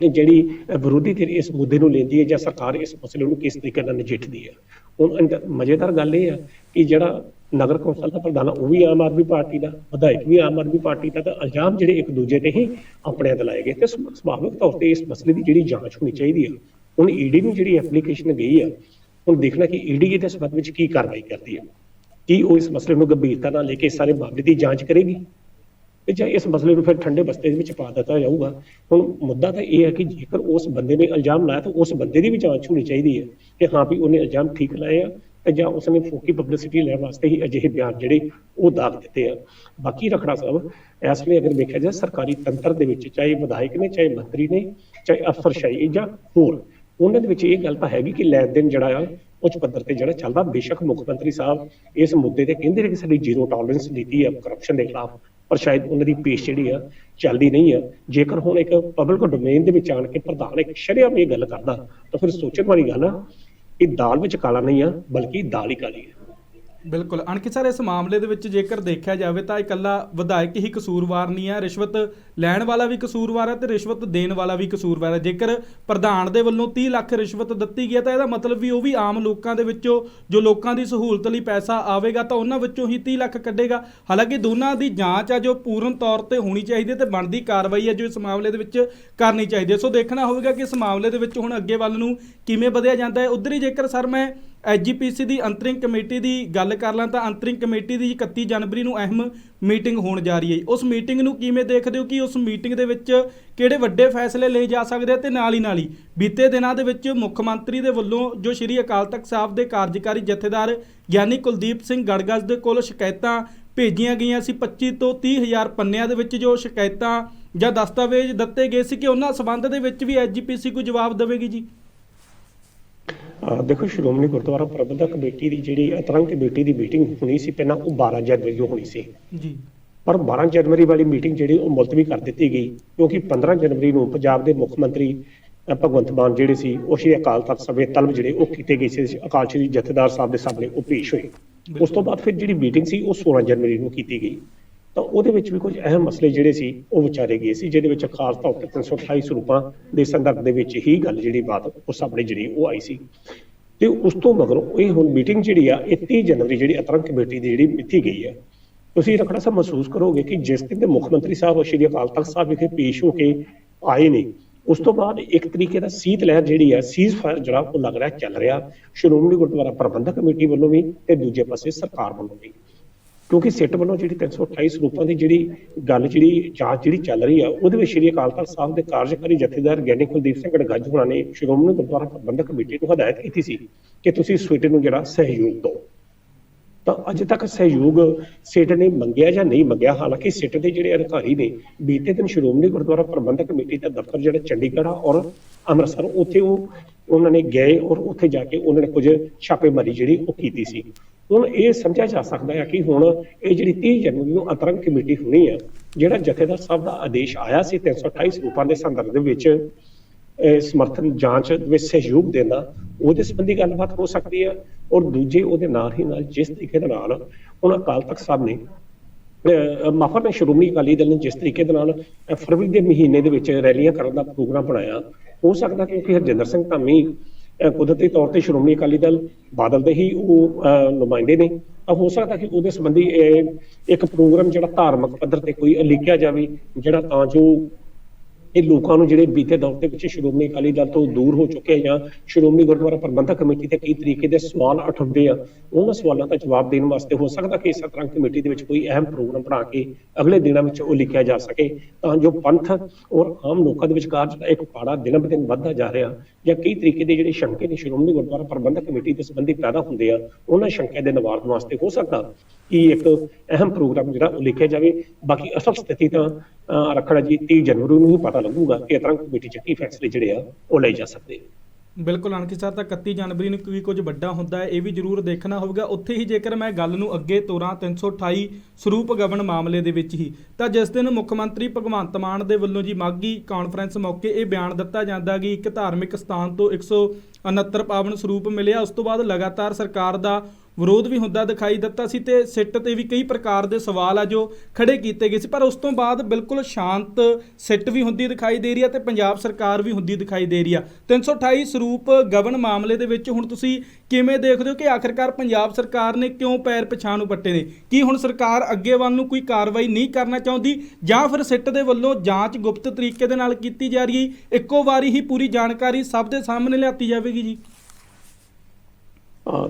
ਜਿਹੜੀ ਵਿਰੋਧੀ ਧਿਰ ਇਸ ਮੁੱਦੇ ਨੂੰ ਲੈਂਦੀ ਹੈ ਜਾਂ ਸਰਕਾਰ ਇਸ ਮਸਲੇ ਨੂੰ ਕਿਸ ਤਰੀਕੇ ਨਾਲ ਨਜਿੱਠਦੀ ਹੈ। ਹੁਣ ਮਜ਼ੇਦਾਰ ਗੱਲ ਇਹ ਆ ਕਿ ਜਿਹੜਾ ਨਗਰ ਕੌਂਸਲ ਦਾ ਪ੍ਰਧਾਨ ਉਹ ਵੀ ਆਮ ਆਦਮੀ ਪਾਰਟੀ ਦਾ, ਵਿਧਾਇਕ ਵੀ ਆਮ ਆਦਮੀ ਪਾਰਟੀ ਦਾ, ਤਾਂ ਇਲਜ਼ਾਮ ਜਿਹੜੇ ਇੱਕ ਦੂਜੇ ਤੇ ਹੀ ਆਪਣੇ ਤੇ ਲਾਏ ਗਏ ਤੇ ਸੁ- ਸੁਭਾਵਿਕ ਤੌਰ ਤੇ ਇਸ ਮਸਲੇ ਦੀ ਜਿਹੜੀ ਜਾਂਚ ਹੋਣੀ ਚਾਹੀਦੀ ਹੈ ਹੁਣ ਈਡੀ ਨੂੰ ਜਿਹੜੀ ਐਪਲੀਕੇਸ਼ਨ ਗਈ ਆ, ਹੁਣ ਦੇਖਣਾ ਕਿ ਈਡੀ ਇਹਦੇ ਸੰਬੰਧ ਵਿੱਚ ਕੀ ਕਾਰਵਾਈ ਕਰਦੀ ਹੈ ਕੀ ਉਹ ਇਸ ਮਸਲੇ ਨੂੰ ਗੰਭੀਰਤਾ ਨਾਲ ਲੈ ਕੇ ਸਾਰੇ ਮਾਮਲੇ ਦੀ ਜਾਂਚ ਕਰੇਗੀ? ਤੇ ਜਾਂ ਇਸ ਮਸਲੇ ਨੂੰ ਫਿਰ ਠੰਡੇ ਬਸਤੇ ਦੇ ਵਿੱਚ ਪਾ ਦਿੱਤਾ ਜਾਊਗਾ। ਹੁਣ ਮੁੱਦਾ ਤਾਂ ਇਹ ਹੈ ਕਿ ਜੇਕਰ ਉਸ ਬੰਦੇ ਨੇ ਇਲਜ਼ਾਮ ਲਾਇਆ ਤਾਂ ਉਸ ਬੰਦੇ ਦੀ ਵੀ ਜਾਂਚ ਹੋਣੀ ਚਾਹੀਦੀ ਹੈ ਕਿ ਹਾਂ ਵੀ ਉਹਨੇ ਇਲਜ਼ਾਮ ਠੀਕ ਲਾਏ ਆ ਤੇ ਜਾਂ ਉਸਨੇ ਫੋਕੀ ਪਬਲਿਸਿਟੀ ਲੈਣ ਵਾਸਤੇ ਹੀ ਅਜਿਹੇ ਬਿਆਨ ਜਿਹੜੇ ਉਹ ਦਾਗ ਦਿੱਤੇ ਆ। ਬਾਕੀ ਰਖੜਾ ਸਾਹਿਬ, ਇਸ ਲਈ ਅਗਰ ਵੇਖਿਆ ਜਾਏ ਸਰਕਾਰੀ ਤੰਤਰ ਦੇ ਵਿੱਚ ਚਾਹੇ ਵਿਧਾਇਕ ਨੇ, ਚਾਹੇ ਮੰਤਰੀ ਨੇ, ਚਾਹੇ ਅਫਸਰਸ਼ਾਹੀ ਜਾਂ ਹੋਰ, ਉਹਨਾਂ ਦੇ ਵਿੱਚ ਇਹ ਗੱਲ ਤਾਂ ਹੈਗੀ ਕਿ ਲੈਣ ਦੇਣ ਜਿਹੜਾ ਆ, ਉੱਚ ਪੱਧਰ ਤੇ ਜਿਹੜਾ ਚੱਲਦਾ, ਬੇਸ਼ੱਕ ਮੁੱਖ ਮੰਤਰੀ ਸਾਹਿਬ ਇਸ ਮੁੱਦੇ ਤੇ ਕਹਿੰਦੇ ਨੇ ਕਿ ਸਾਡੀ ਜ਼ੀਰੋ ਟੋਲਰੈਂਸ ਨੀਤੀ ਹੈ ਕਰਪਸ਼ਨ ਦੇ ਖਿਲਾਫ। ਪਰ ਸ਼ਾਇਦ ਉਹਨਾਂ ਦੀ ਪੇਸ਼ ਜਿਹੜੀ ਆ, ਚੱਲਦੀ ਨਹੀਂ ਆ। ਜੇਕਰ ਹੁਣ ਇੱਕ ਪਬਲਿਕ ਡੋਮੇਨ ਦੇ ਵਿੱਚ ਆਣ ਕੇ ਪ੍ਰਧਾਨ ਇੱਕ ਸ਼ਰੇਆਮ ਇਹ ਗੱਲ ਕਰਦਾ, ਤਾਂ ਫਿਰ ਸੋਚਣ ਵਾਲੀ ਗੱਲ ਆ ਕਿ ਦਾਲ ਵਿੱਚ ਕਾਲਾ ਨਹੀਂ ਆ, ਬਲਕਿ ਦਾਲ ਹੀ ਕਾਲੀ ਹੈ ਬਿਲਕੁਲ। ਅਣਖੀ ਸਰ, ਇਸ ਮਾਮਲੇ ਦੇ ਵਿੱਚ ਜੇਕਰ ਦੇਖਿਆ ਜਾਵੇ ਤਾਂ ਇਕੱਲਾ ਵਿਧਾਇਕ ਹੀ ਕਸੂਰਵਾਰ ਨਹੀਂ ਹੈ, ਰਿਸ਼ਵਤ ਲੈਣ ਵਾਲਾ ਵੀ ਕਸੂਰਵਾਰ ਹੈ ਤੇ ਰਿਸ਼ਵਤ ਦੇਣ ਵਾਲਾ ਵੀ ਕਸੂਰਵਾਰ ਹੈ। ਜੇਕਰ ਪ੍ਰਧਾਨ ਦੇ ਵੱਲੋਂ 30 ਲੱਖ ਰਿਸ਼ਵਤ ਦਿੱਤੀ ਗਈ ਹੈ ਤਾਂ ਇਹਦਾ ਮਤਲਬ ਵੀ ਉਹ ਵੀ ਆਮ ਲੋਕਾਂ ਦੇ ਵਿੱਚੋਂ, ਜੋ ਲੋਕਾਂ ਦੀ ਸਹੂਲਤ ਲਈ ਪੈਸਾ ਆਵੇਗਾ ਤਾਂ ਉਹਨਾਂ ਵਿੱਚੋਂ ਹੀ 30 ਲੱਖ ਕੱਢੇਗਾ। ਹਾਲਾਂਕਿ ਦੋਨਾਂ ਦੀ ਜਾਂਚ ਆ, ਜੋ ਪੂਰਨ ਤੌਰ ਤੇ ਹੋਣੀ ਚਾਹੀਦੀ ਹੈ ਤੇ ਬਣਦੀ ਕਾਰਵਾਈ ਹੈ, ਜੋ ਇਸ ਮਾਮਲੇ ਦੇ ਵਿੱਚ ਕਰਨੀ ਚਾਹੀਦੀ ਹੈ। ਸੋ ਦੇਖਣਾ ਹੋਵੇਗਾ ਕਿ ਇਸ ਮਾਮਲੇ ਦੇ ਵਿੱਚ ਹੁਣ ਅੱਗੇ ਵੱਲ ਨੂੰ ਕਿਵੇਂ ਵਧਿਆ ਜਾਂਦਾ ਹੈ। ਉਧਰ ਹੀ ਜੇਕਰ ਸਰ, ਮੈਂ ਐਜੀਪੀਸੀ ਦੀ ਅੰਤਰਿੰਗ ਕਮੇਟੀ ਦੀ ਗੱਲ ਕਰ ਲਾਂ ਤਾਂ ਅੰਤਰਿੰਗ ਕਮੇਟੀ ਦੀ 31 ਜਨਵਰੀ ਨੂੰ ਅਹਿਮ ਮੀਟਿੰਗ ਹੋਣ ਜਾ ਰਹੀ ਹੈ। ਉਸ ਮੀਟਿੰਗ ਨੂੰ ਕਿਵੇਂ ਦੇਖਦੇ ਹੋ ਕਿ ਉਸ ਮੀਟਿੰਗ ਦੇ ਵਿੱਚ ਕਿਹੜੇ ਵੱਡੇ ਫੈਸਲੇ ਲਏ ਜਾ ਸਕਦੇ ਆ ਤੇ ਨਾਲ ਹੀ ਨਾਲ ਹੀ ਬੀਤੇ ਦਿਨਾਂ ਦੇ ਵਿੱਚ ਮੁੱਖ ਮੰਤਰੀ ਦੇ ਵੱਲੋਂ ਜੋ ਸ਼੍ਰੀ ਅਕਾਲ ਤਖਤ ਸਾਹਿਬ ਦੇ ਕਾਰਜਕਾਰੀ ਜਥੇਦਾਰ ਗਿਆਨੀ ਕੁਲਦੀਪ ਸਿੰਘ ਗੜਗੜ ਦੇ ਕੋਲ ਸ਼ਿਕਾਇਤਾਂ ਭੇਜੀਆਂ ਗਈਆਂ ਸੀ 25 ਤੋਂ 30 ਹਜ਼ਾਰ ਪੰਨਿਆਂ ਦੇ ਵਿੱਚ ਜੋ ਸ਼ਿਕਾਇਤਾਂ ਜਾਂ ਦਸਤਾਵੇਜ਼ ਦਿੱਤੇ ਗਏ ਸੀ ਕਿ ਉਹਨਾਂ ਸਬੰਧ ਦੇ ਵਿੱਚ ਵੀ ਐਜੀਪੀਸੀ ਕੋਈ ਜਵਾਬ ਦੇਵੇਗੀ ਜੀ? ਦੇਖੋ ਸ਼੍ਰੋਮਣੀ ਗੁਰਦੁਆਰਾ ਪ੍ਰਬੰਧਕ ਕਮੇਟੀ ਦੀ ਜਿਹੜੀ ਅਤਰੰਗ ਕਮੇਟੀ ਦੀ ਮੀਟਿੰਗ ਹੋਣੀ ਸੀ ਪਹਿਲਾਂ ਉਹ 12 ਜਨਵਰੀ ਨੂੰ ਹੋਣੀ ਸੀ। ਜੀ। ਪਰ 12 ਜਨਵਰੀ ਵਾਲੀ ਮੀਟਿੰਗ ਜਿਹੜੀ ਉਹ ਮੁਲਤਵੀ ਕਰ ਦਿੱਤੀ ਗਈ ਕਿਉਂਕਿ 15 ਜਨਵਰੀ ਨੂੰ ਪੰਜਾਬ ਦੇ ਮੁੱਖ ਮੰਤਰੀ ਭਗਵੰਤ ਮਾਨ ਜਿਹੜੇ ਸੀ ਉਹ ਸ਼੍ਰੀ ਅਕਾਲ ਤਖਤ ਸਭੇ ਤਲਬ ਜਿਹੜੇ ਉਹ ਕੀਤੇ ਗਏ ਸੀ ਅਕਾਲ ਸ਼੍ਰੀ ਜਥੇਦਾਰ ਸਾਹਿਬ ਦੇ ਸਾਹਮਣੇ ਉਹ ਪੇਸ਼ ਹੋਏ। ਉਸ ਤੋਂ ਬਾਅਦ ਫਿਰ ਜਿਹੜੀ ਮੀਟਿੰਗ ਸੀ ਉਹ 16 ਜਨਵਰੀ ਨੂੰ ਕੀਤੀ ਗਈ। ਤਾਂ ਉਹਦੇ ਵਿੱਚ ਵੀ ਕੁਝ ਅਹਿਮ ਮਸਲੇ ਜਿਹੜੇ ਸੀ, ਉਹ ਵਿਚਾਰੇ ਗਏ ਸੀ, ਜਿਹਦੇ ਵਿੱਚ ਖਾਸ ਤੌਰ ਤੇ 328 ਸਰੂਪਾਂ ਦੇ ਸੰਦਰਭ ਦੇ ਵਿੱਚ ਹੀ ਗੱਲ ਜਿਹੜੀ ਬਾਤ ਉਹ ਸਾਹਮਣੇ ਜਿਹੜੀ ਉਹ ਆਈ ਸੀ। ਤੇ ਉਸ ਤੋਂ ਮਗਰੋਂ ਇਹ ਹੁਣ ਮੀਟਿੰਗ ਜਿਹੜੀ ਆ, ਇਹ 30 ਜਨਵਰੀ ਜਿਹੜੀ ਅਤਰੰਗ ਕਮੇਟੀ ਦੀ ਜਿਹੜੀ ਮਿੱਥੀ ਗਈ ਆ, ਤੁਸੀਂ ਰਖੜਾ ਸਾਹਿਬ ਮਹਿਸੂਸ ਕਰੋਗੇ ਕਿ ਜਿਸ ਦਿਨ ਦੇ ਮੁੱਖ ਮੰਤਰੀ ਸਾਹਿਬ ਸ਼੍ਰੀ ਅਕਾਲ ਤਖਤ ਸਾਹਿਬ ਵਿਖੇ ਪੇਸ਼ ਹੋ ਕੇ ਆਏ ਨੇ, ਉਸ ਤੋਂ ਬਾਅਦ ਇੱਕ ਤਰੀਕੇ ਦਾ ਸੀਤ ਲਹਿਰ ਜਿਹੜੀ ਹੈ ਸੀਜ਼ ਫਾਇਰ ਜਿਹੜਾ ਉਹ ਲੱਗ ਰਿਹਾ, ਚੱਲ ਰਿਹਾ, ਸ਼੍ਰੋਮਣੀ ਗੁਰਦੁਆਰਾ ਪ੍ਰਬੰਧਕ ਕਮੇਟੀ ਵੱਲੋਂ ਵੀ ਤੇ ਦੂਜੇ ਪਾਸੇ ਸਰਕਾਰ ਵੱਲੋਂ ਵੀ। ਕਿਉਂਕਿ ਸਿੱਟ ਵੱਲੋਂ ਜਿਹੜੀ 328 ਸਰੂਪਾਂ ਦੀ ਜਿਹੜੀ ਗੱਲ, ਜਿਹੜੀ ਜਾਂਚ ਜਿਹੜੀ ਚੱਲ ਰਹੀ ਆ, ਉਹਦੇ ਵਿੱਚ ਸ਼੍ਰੀ ਅਕਾਲ ਤਖਤ ਸਾਹਿਬ ਦੇ ਕਾਰਜਕਾਰੀ ਜਥੇਦਾਰ ਗਿਆਨੀ ਕੁਲਦੀਪ ਸਿੰਘ ਗੜਗੱਜ ਹੋਣਾ ਨੇ ਸ਼੍ਰੋਮਣੀ ਗੁਰਦੁਆਰਾ ਪ੍ਰਬੰਧਕ ਕਮੇਟੀ ਨੂੰ ਹਦਾਇਤ ਕੀਤੀ ਸੀ ਕਿ ਤੁਸੀਂ ਸਵੀਟ ਨੂੰ ਜਿਹੜਾ ਸਹਿਯੋਗ ਦਿਓ। ਤਾਂ ਅਜੇ ਤੱਕ ਸਹਿਯੋਗ ਸਿੱਟ ਨੇ ਮੰਗਿਆ ਜਾਂ ਨਹੀਂ ਮੰਗਿਆ, ਹਾਲਾਂਕਿ ਸਿੱਟ ਦੇ ਜਿਹੜੇ ਅਧਿਕਾਰੀ ਨੇ, ਬੀਤੇ ਦਿਨ ਸ਼੍ਰੋਮਣੀ ਗੁਰਦੁਆਰਾ ਪ੍ਰਬੰਧਕ ਕਮੇਟੀ ਦਾ ਦਫ਼ਤਰ ਜਿਹੜਾ ਚੰਡੀਗੜ੍ਹ ਔਰ ਅੰਮ੍ਰਿਤਸਰ, ਉੱਥੇ ਉਹ ਉਹਨਾਂ ਨੇ ਗਏ ਔਰ ਉੱਥੇ ਜਾ ਕੇ ਉਹਨਾਂ ਨੇ ਕੁਝ ਛਾਪੇਮਾਰੀ ਜਿਹੜੀ ਉਹ ਕੀਤੀ ਸੀ। ਹੁਣ ਇਹ ਸਮਝਿਆ ਜਾ ਸਕਦਾ ਹੈ ਕਿ ਹੁਣ ਇਹ ਜਿਹੜੀ 30 ਜਨਵਰੀ ਨੂੰ ਅੰਤਰੰਗ ਕਮੇਟੀ ਹੋਣੀ ਹੈ, ਜਿਹੜਾ ਜਥੇਦਾਰ ਸਾਹਿਬ ਦਾ ਆਦੇਸ਼ ਆਇਆ ਸੀ 328 ਸਰੂਪਾਂ ਦੇ ਸੰਦਰਭ ਦੇ ਵਿੱਚ ਸਮਰਥਨ ਜਾਂਚ ਵਿੱਚ ਸਹਿਯੋਗ ਦੇਣਾ, ਉਹਦੇ ਸੰਬੰਧੀ ਗੱਲਬਾਤ ਹੋ ਸਕਦੀ ਹੈ ਔਰ ਦੂਜੇ ਉਹਦੇ ਨਾਲ ਹੀ ਨਾਲ ਜਿਸ ਤਰੀਕੇ ਦੇ ਨਾਲ ਹੁਣ ਅਕਾਲ ਤਖਤ ਸਾਹਿਬ ਨੇ, ਅਹ ਮਾਫਰ ਨੇ ਸ਼੍ਰੋਮਣੀ ਅਕਾਲੀ ਦਲ ਨੇ ਜਿਸ ਤਰੀਕੇ ਦੇ ਨਾਲ ਫਰਵਰੀ ਦੇ ਮਹੀਨੇ ਦੇ ਵਿੱਚ ਰੈਲੀਆਂ ਕਰਨ ਦਾ ਪ੍ਰੋਗਰਾਮ ਬਣਾਇਆ ਹੋ ਸਕਦਾ ਕਿਉਂਕਿ ਹਰਜਿੰਦਰ ਸਿੰਘ ਧਾਮੀ ਕੁਦਰਤੀ ਤੌਰ ਤੇ ਸ਼੍ਰੋਮਣੀ ਅਕਾਲੀ ਦਲ ਬਾਦਲ ਦੇ ਹੀ ਉਹ, ਅਹ, ਨੁਮਾਇੰਦੇ ਨੇ। ਤਾਂ ਹੋ ਸਕਦਾ ਕਿ ਉਹਦੇ ਸੰਬੰਧੀ ਇਹ ਇੱਕ ਪ੍ਰੋਗਰਾਮ ਜਿਹੜਾ ਧਾਰਮਿਕ ਪੱਧਰ ਤੇ ਕੋਈ ਲਿਖਿਆ ਜਾਵੇ, ਜਿਹੜਾ ਤਾਂ ਜੋ ਇਹ ਲੋਕਾਂ ਨੂੰ ਜਿਹੜੇ ਬੀਤੇ ਦੌਰ ਦੇ ਵਿੱਚ ਸ਼੍ਰੋਮਣੀ ਅਕਾਲੀ ਦਲ ਤੋਂ ਦੂਰ ਹੋ ਚੁੱਕੇ ਜਾਂ ਸ਼੍ਰੋਮਣੀ ਗੁਰਦੁਆਰਾ ਪ੍ਰਬੰਧਕ ਕਮੇਟੀ ਤੇ ਕਈ ਤਰੀਕੇ ਦੇ ਸਵਾਲ ਉਠਾਉਂਦੇ ਆ, ਉਹਨਾਂ ਸਵਾਲਾਂ ਦਾ ਜਵਾਬ ਦੇਣ ਵਾਸਤੇ ਹੋ ਸਕਦਾ ਕਿ ਇਸ ਤਰ੍ਹਾਂ ਕਮੇਟੀ ਦੇ ਵਿੱਚ ਕੋਈ ਅਹਿਮ ਪ੍ਰੋਗਰਾਮ ਬਣਾ ਕੇ ਅਗਲੇ ਦਿਨਾਂ ਵਿੱਚ ਉਹ ਲਿਖਿਆ ਜਾ ਸਕੇ, ਤਾਂ ਜੋ ਪੰਥ ਔਰ ਆਮ ਲੋਕਾਂ ਦੇ ਵਿਚਕਾਰ ਜਿਹੜਾ ਇੱਕ ਪਾੜਾ ਦਿਨ ਬ ਦਿਨ ਵੱਧਦਾ ਜਾ ਰਿਹਾ ਜਾਂ ਕਈ ਤਰੀਕੇ ਦੇ ਜਿਹੜੇ ਸ਼ੰਕੇ ਨੇ ਸ਼੍ਰੋਮਣੀ ਗੁਰਦੁਆਰਾ ਪ੍ਰਬੰਧਕ ਕਮੇਟੀ ਦੇ ਸੰਬੰਧੀ ਪੈਦਾ ਹੁੰਦੇ ਆ ਉਹਨਾਂ ਸ਼ੰਕਿਆ ਦੇ ਨਿਵਾਰਨ ਵਾਸਤੇ ਹੋ ਸਕਦਾ ਕਿ ਇੱਕ ਅਹਿਮ ਪ੍ਰੋਗਰਾਮ ਜਿਹੜਾ ਉਹ ਲਿਖਿਆ ਜਾਵੇ। ਬਾਕੀ ਅਸਲ ਸਥਿਤੀ ਤਾਂ ਅਹ, ਰੱਖੜਾ ਜੀ 30 ਜਨਵਰੀ ਨੂੰ ਹੀ ਪਤਾ ਲੱਗੂਗਾ ਕਿ ਅਤਰੰਗ ਕਮੇਟੀ ਚ ਕੀ ਫੈਸਲੇ ਜਿਹੜੇ ਆ ਉਹ ਲਏ ਜਾ ਸਕਦੇ ਆ ਬਿਲਕੁਲ ਅਣਖੀ ਸਰ ਤਾਂ 31 ਜਨਵਰੀ ਨੂੰ ਕੀ ਕੁਝ ਵੱਡਾ ਹੁੰਦਾ ਹੈ, ਇਹ ਵੀ ਜ਼ਰੂਰ ਦੇਖਣਾ ਹੋਵੇਗਾ ਉੱਥੇ ਹੀ ਜੇਕਰ ਮੈਂ ਗੱਲ ਨੂੰ ਅੱਗੇ ਤੋਰਾਂ 328 ਸਰੂਪ ਗਵਨ ਮਾਮਲੇ ਦੇ ਵਿੱਚ ਹੀ, ਤਾਂ ਜਿਸ ਦਿਨ ਮੁੱਖ ਮੰਤਰੀ ਭਗਵੰਤ ਮਾਨ ਦੇ ਵੱਲੋਂ ਜੀ ਮਾਗੀ ਕਾਨਫਰੰਸ ਮੌਕੇ ਇਹ ਬਿਆਨ ਦਿੱਤਾ ਜਾਂਦਾ ਕਿ ਇੱਕ ਧਾਰਮਿਕ ਸਥਾਨ ਤੋਂ 169 ਪਾਵਨ ਸਰੂਪ ਮਿਲਿਆ, ਉਸ ਤੋਂ ਬਾਅਦ ਲਗਾਤਾਰ ਸਰਕਾਰ ਦਾ ਵਿਰੋਧ ਵੀ ਹੁੰਦਾ ਦਿਖਾਈ ਦਿੱਤਾ ਸੀ ਤੇ ਸਿੱਟ ਤੇ ਵੀ ਕਈ ਪ੍ਰਕਾਰ ਦੇ ਸਵਾਲ ਆ ਜੋ ਖੜੇ ਕੀਤੇ ਗਏ ਸੀ। ਪਰ ਉਸ ਤੋਂ ਬਾਅਦ ਬਿਲਕੁਲ ਸ਼ਾਂਤ ਸਿੱਟ ਵੀ ਹੁੰਦੀ ਦਿਖਾਈ ਦੇ ਰਹੀ ਆ ਤੇ ਪੰਜਾਬ ਸਰਕਾਰ ਵੀ ਹੁੰਦੀ ਦਿਖਾਈ ਦੇ ਰਹੀ ਆ। 328 ਸਰੂਪ ਗਵਨ ਮਾਮਲੇ ਦੇ ਵਿੱਚ ਹੁਣ ਤੁਸੀਂ ਕਿਵੇਂ ਦੇਖਦੇ ਹੋ ਕਿ ਆਖਰਕਾਰ ਪੰਜਾਬ ਸਰਕਾਰ ਨੇ ਕਿਉਂ ਪੈਰ ਪਛਾਣ ਨੂੰ ਪੱਟੇ ਨੇ? ਕੀ ਹੁਣ ਸਰਕਾਰ ਅੱਗੇ ਵੱਲ ਨੂੰ ਕੋਈ ਕਾਰਵਾਈ ਨਹੀਂ ਕਰਨਾ ਚਾਹੁੰਦੀ ਜਾਂ ਫਿਰ ਸਿੱਟ ਦੇ ਵੱਲੋਂ ਜਾਂਚ ਗੁਪਤ ਤਰੀਕੇ ਦੇ ਨਾਲ ਕੀਤੀ ਜਾ ਰਹੀ ਇੱਕੋ ਵਾਰੀ ਹੀ ਪੂਰੀ ਜਾਣਕਾਰੀ ਸਭ ਦੇ ਸਾਹਮਣੇ ਲਿਆਤੀ ਜਾਵੇਗੀ ਜੀ।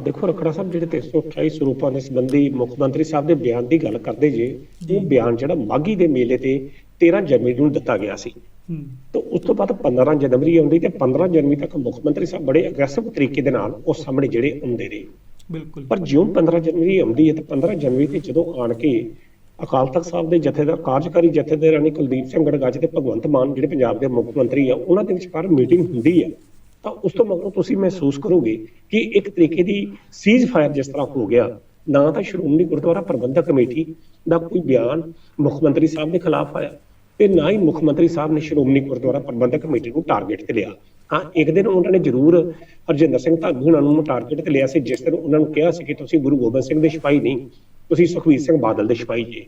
ਦੇਖੋ ਰਖੜਾ ਸਾਹਿਬ ਜਿਹੜੇ 328 ਸਰੂਪਾਂ ਦੇ ਸੰਬੰਧੀ ਮੁੱਖ ਮੰਤਰੀ ਸਾਹਿਬ ਦੇ ਬਿਆਨ ਦੀ ਗੱਲ ਕਰਦੇ ਜੇ ਉਹ ਬਿਆਨ ਜਿਹੜਾ ਮਾਗੀ ਦੇ ਮੇਲੇ ਤੇ 13 ਜਨਵਰੀ ਨੂੰ ਦਿੱਤਾ ਗਿਆ ਸੀ। ਹੂੰ। ਤਾਂ ਉਸ ਤੋਂ ਬਾਅਦ 15 ਜਨਵਰੀ ਆਉਂਦੀ ਤੇ 15 ਜਨਵਰੀ ਤੱਕ ਮੁੱਖ ਮੰਤਰੀ ਸਾਹਿਬ ਬੜੇ ਅਗਰੈਸਿਵ ਤਰੀਕੇ ਦੇ ਨਾਲ ਉਹ ਸਾਹਮਣੇ ਜਿਹੜੇ ਹੁੰਦੇ ਰਹੇ। ਬਿਲਕੁਲ। ਪਰ ਜਿਉਂ 15 ਜਨਵਰੀ ਆਉਂਦੀ ਹੈ ਤੇ 15 ਜਨਵਰੀ ਤੇ ਜਦੋਂ ਆਣ ਕੇ ਅਕਾਲ ਤਖਤ ਸਾਹਿਬ ਦੇ ਜਥੇਦਾਰ ਕਾਰਜਕਾਰੀ ਜਥੇਦਾਰ ਰਾਣੀ ਕੁਲਦੀਪ ਸਿੰਘ ਗੜਗੱਜ ਤੇ ਭਗਵੰਤ ਮਾਨ ਜਿਹੜੇ ਪੰਜਾਬ ਦੇ ਮੁੱਖ ਮੰਤਰੀ ਆ ਉਹਨਾਂ ਦੇ ਵਿਚਕਾਰ ਮੀਟਿੰਗ ਹੁੰਦੀ ਆ। ਤਾਂ ਉਸ ਤੋਂ ਮਗਰੋਂ ਤੁਸੀਂ ਮਹਿਸੂਸ ਕਰੋਗੇ ਕਿ ਇੱਕ ਤਰੀਕੇ ਦੀ ਸੀਜ਼ ਫਾਇਰ ਜਿਸ ਤਰ੍ਹਾਂ ਹੋ ਗਿਆ, ਨਾ ਤਾਂ ਸ਼੍ਰੋਮਣੀ ਗੁਰਦੁਆਰਾ ਪ੍ਰਬੰਧਕ ਕਮੇਟੀ ਦਾ ਕੋਈ ਬਿਆਨ ਮੁੱਖ ਮੰਤਰੀ ਸਾਹਿਬ ਦੇ ਖਿਲਾਫ ਆਇਆ ਤੇ ਨਾ ਹੀ ਮੁੱਖ ਮੰਤਰੀ ਸਾਹਿਬ ਨੇ ਸ਼੍ਰੋਮਣੀ ਗੁਰਦੁਆਰਾ ਪ੍ਰਬੰਧਕ ਕਮੇਟੀ ਨੂੰ ਟਾਰਗੇਟ ਤੇ ਲਿਆ। ਹਾਂ ਇੱਕ ਦਿਨ ਉਹਨਾਂ ਨੇ ਜ਼ਰੂਰ ਹਰਜਿੰਦਰ ਸਿੰਘ ਧਾਗੂ ਨੂੰ ਟਾਰਗੇਟ ਤੇ ਲਿਆ ਸੀ, ਜਿਸ ਦਿਨ ਉਹਨਾਂ ਨੂੰ ਕਿਹਾ ਸੀ ਕਿ ਤੁਸੀਂ ਗੁਰੂ ਗੋਬਿੰਦ ਸਿੰਘ ਦੇ ਸਿਪਾਹੀ ਨਹੀਂ, ਤੁਸੀਂ ਸੁਖਬੀਰ ਸਿੰਘ ਬਾਦਲ ਦੇ ਸਿਪਾਹੀ ਜੀ।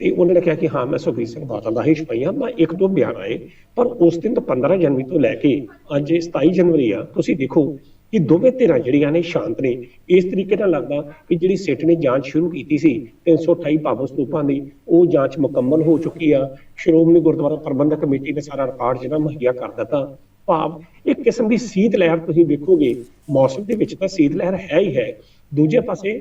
ਤੇ ਉਹਨਾਂ ਨੇ ਕਿਹਾ ਕਿ ਹਾਂ, ਮੈਂ ਸੁਖਬੀਰ ਸਿੰਘ ਬਾਦਲ ਦਾ ਹੀ ਸਿਪਾਹੀ ਹਾਂ, ਮੈਂ ਇੱਕ ਦੋ ਬਿਆਨ ਆਏ, ਪਰ ਉਸ ਦਿਨ ਤੋਂ 15 ਜਨਵਰੀ ਤੋਂ ਲੈ ਕੇ ਅੱਜ ਇਹ 27 ਜਨਵਰੀ ਆ, ਤੁਸੀਂ ਦੇਖੋ ਕਿ ਦੋਵੇਂ ਧਿਰਾਂ ਜਿਹੜੀਆਂ ਨੇ ਸ਼ਾਂਤ ਨੇ, ਇਸ ਤਰੀਕੇ ਨਾਲ ਲੱਗਦਾ ਕਿ ਜਿਹੜੀ ਸਿੱਟ ਨੇ ਜਾਂਚ ਸ਼ੁਰੂ ਕੀਤੀ ਸੀ 328 ਭਾਵ ਸਤੂਪਾਂ ਦੀ, ਉਹ ਜਾਂਚ ਮੁਕੰਮਲ ਹੋ ਚੁੱਕੀ ਆ, ਸ਼੍ਰੋਮਣੀ ਗੁਰਦੁਆਰਾ ਪ੍ਰਬੰਧਕ ਕਮੇਟੀ ਨੇ ਸਾਰਾ ਰਿਕਾਰਡ ਜਿਹੜਾ ਮੁਹੱਈਆ ਕਰ ਦਿੱਤਾ। ਭਾਵ ਇੱਕ ਕਿਸਮ ਦੀ ਸੀਤ ਲਹਿਰ ਤੁਸੀਂ ਵੇਖੋਗੇ, ਮੌਸਮ ਦੇ ਵਿੱਚ ਤਾਂ ਸੀਤ ਲਹਿਰ ਹੈ ਹੀ ਹੈ, ਦੂਜੇ ਪਾਸੇ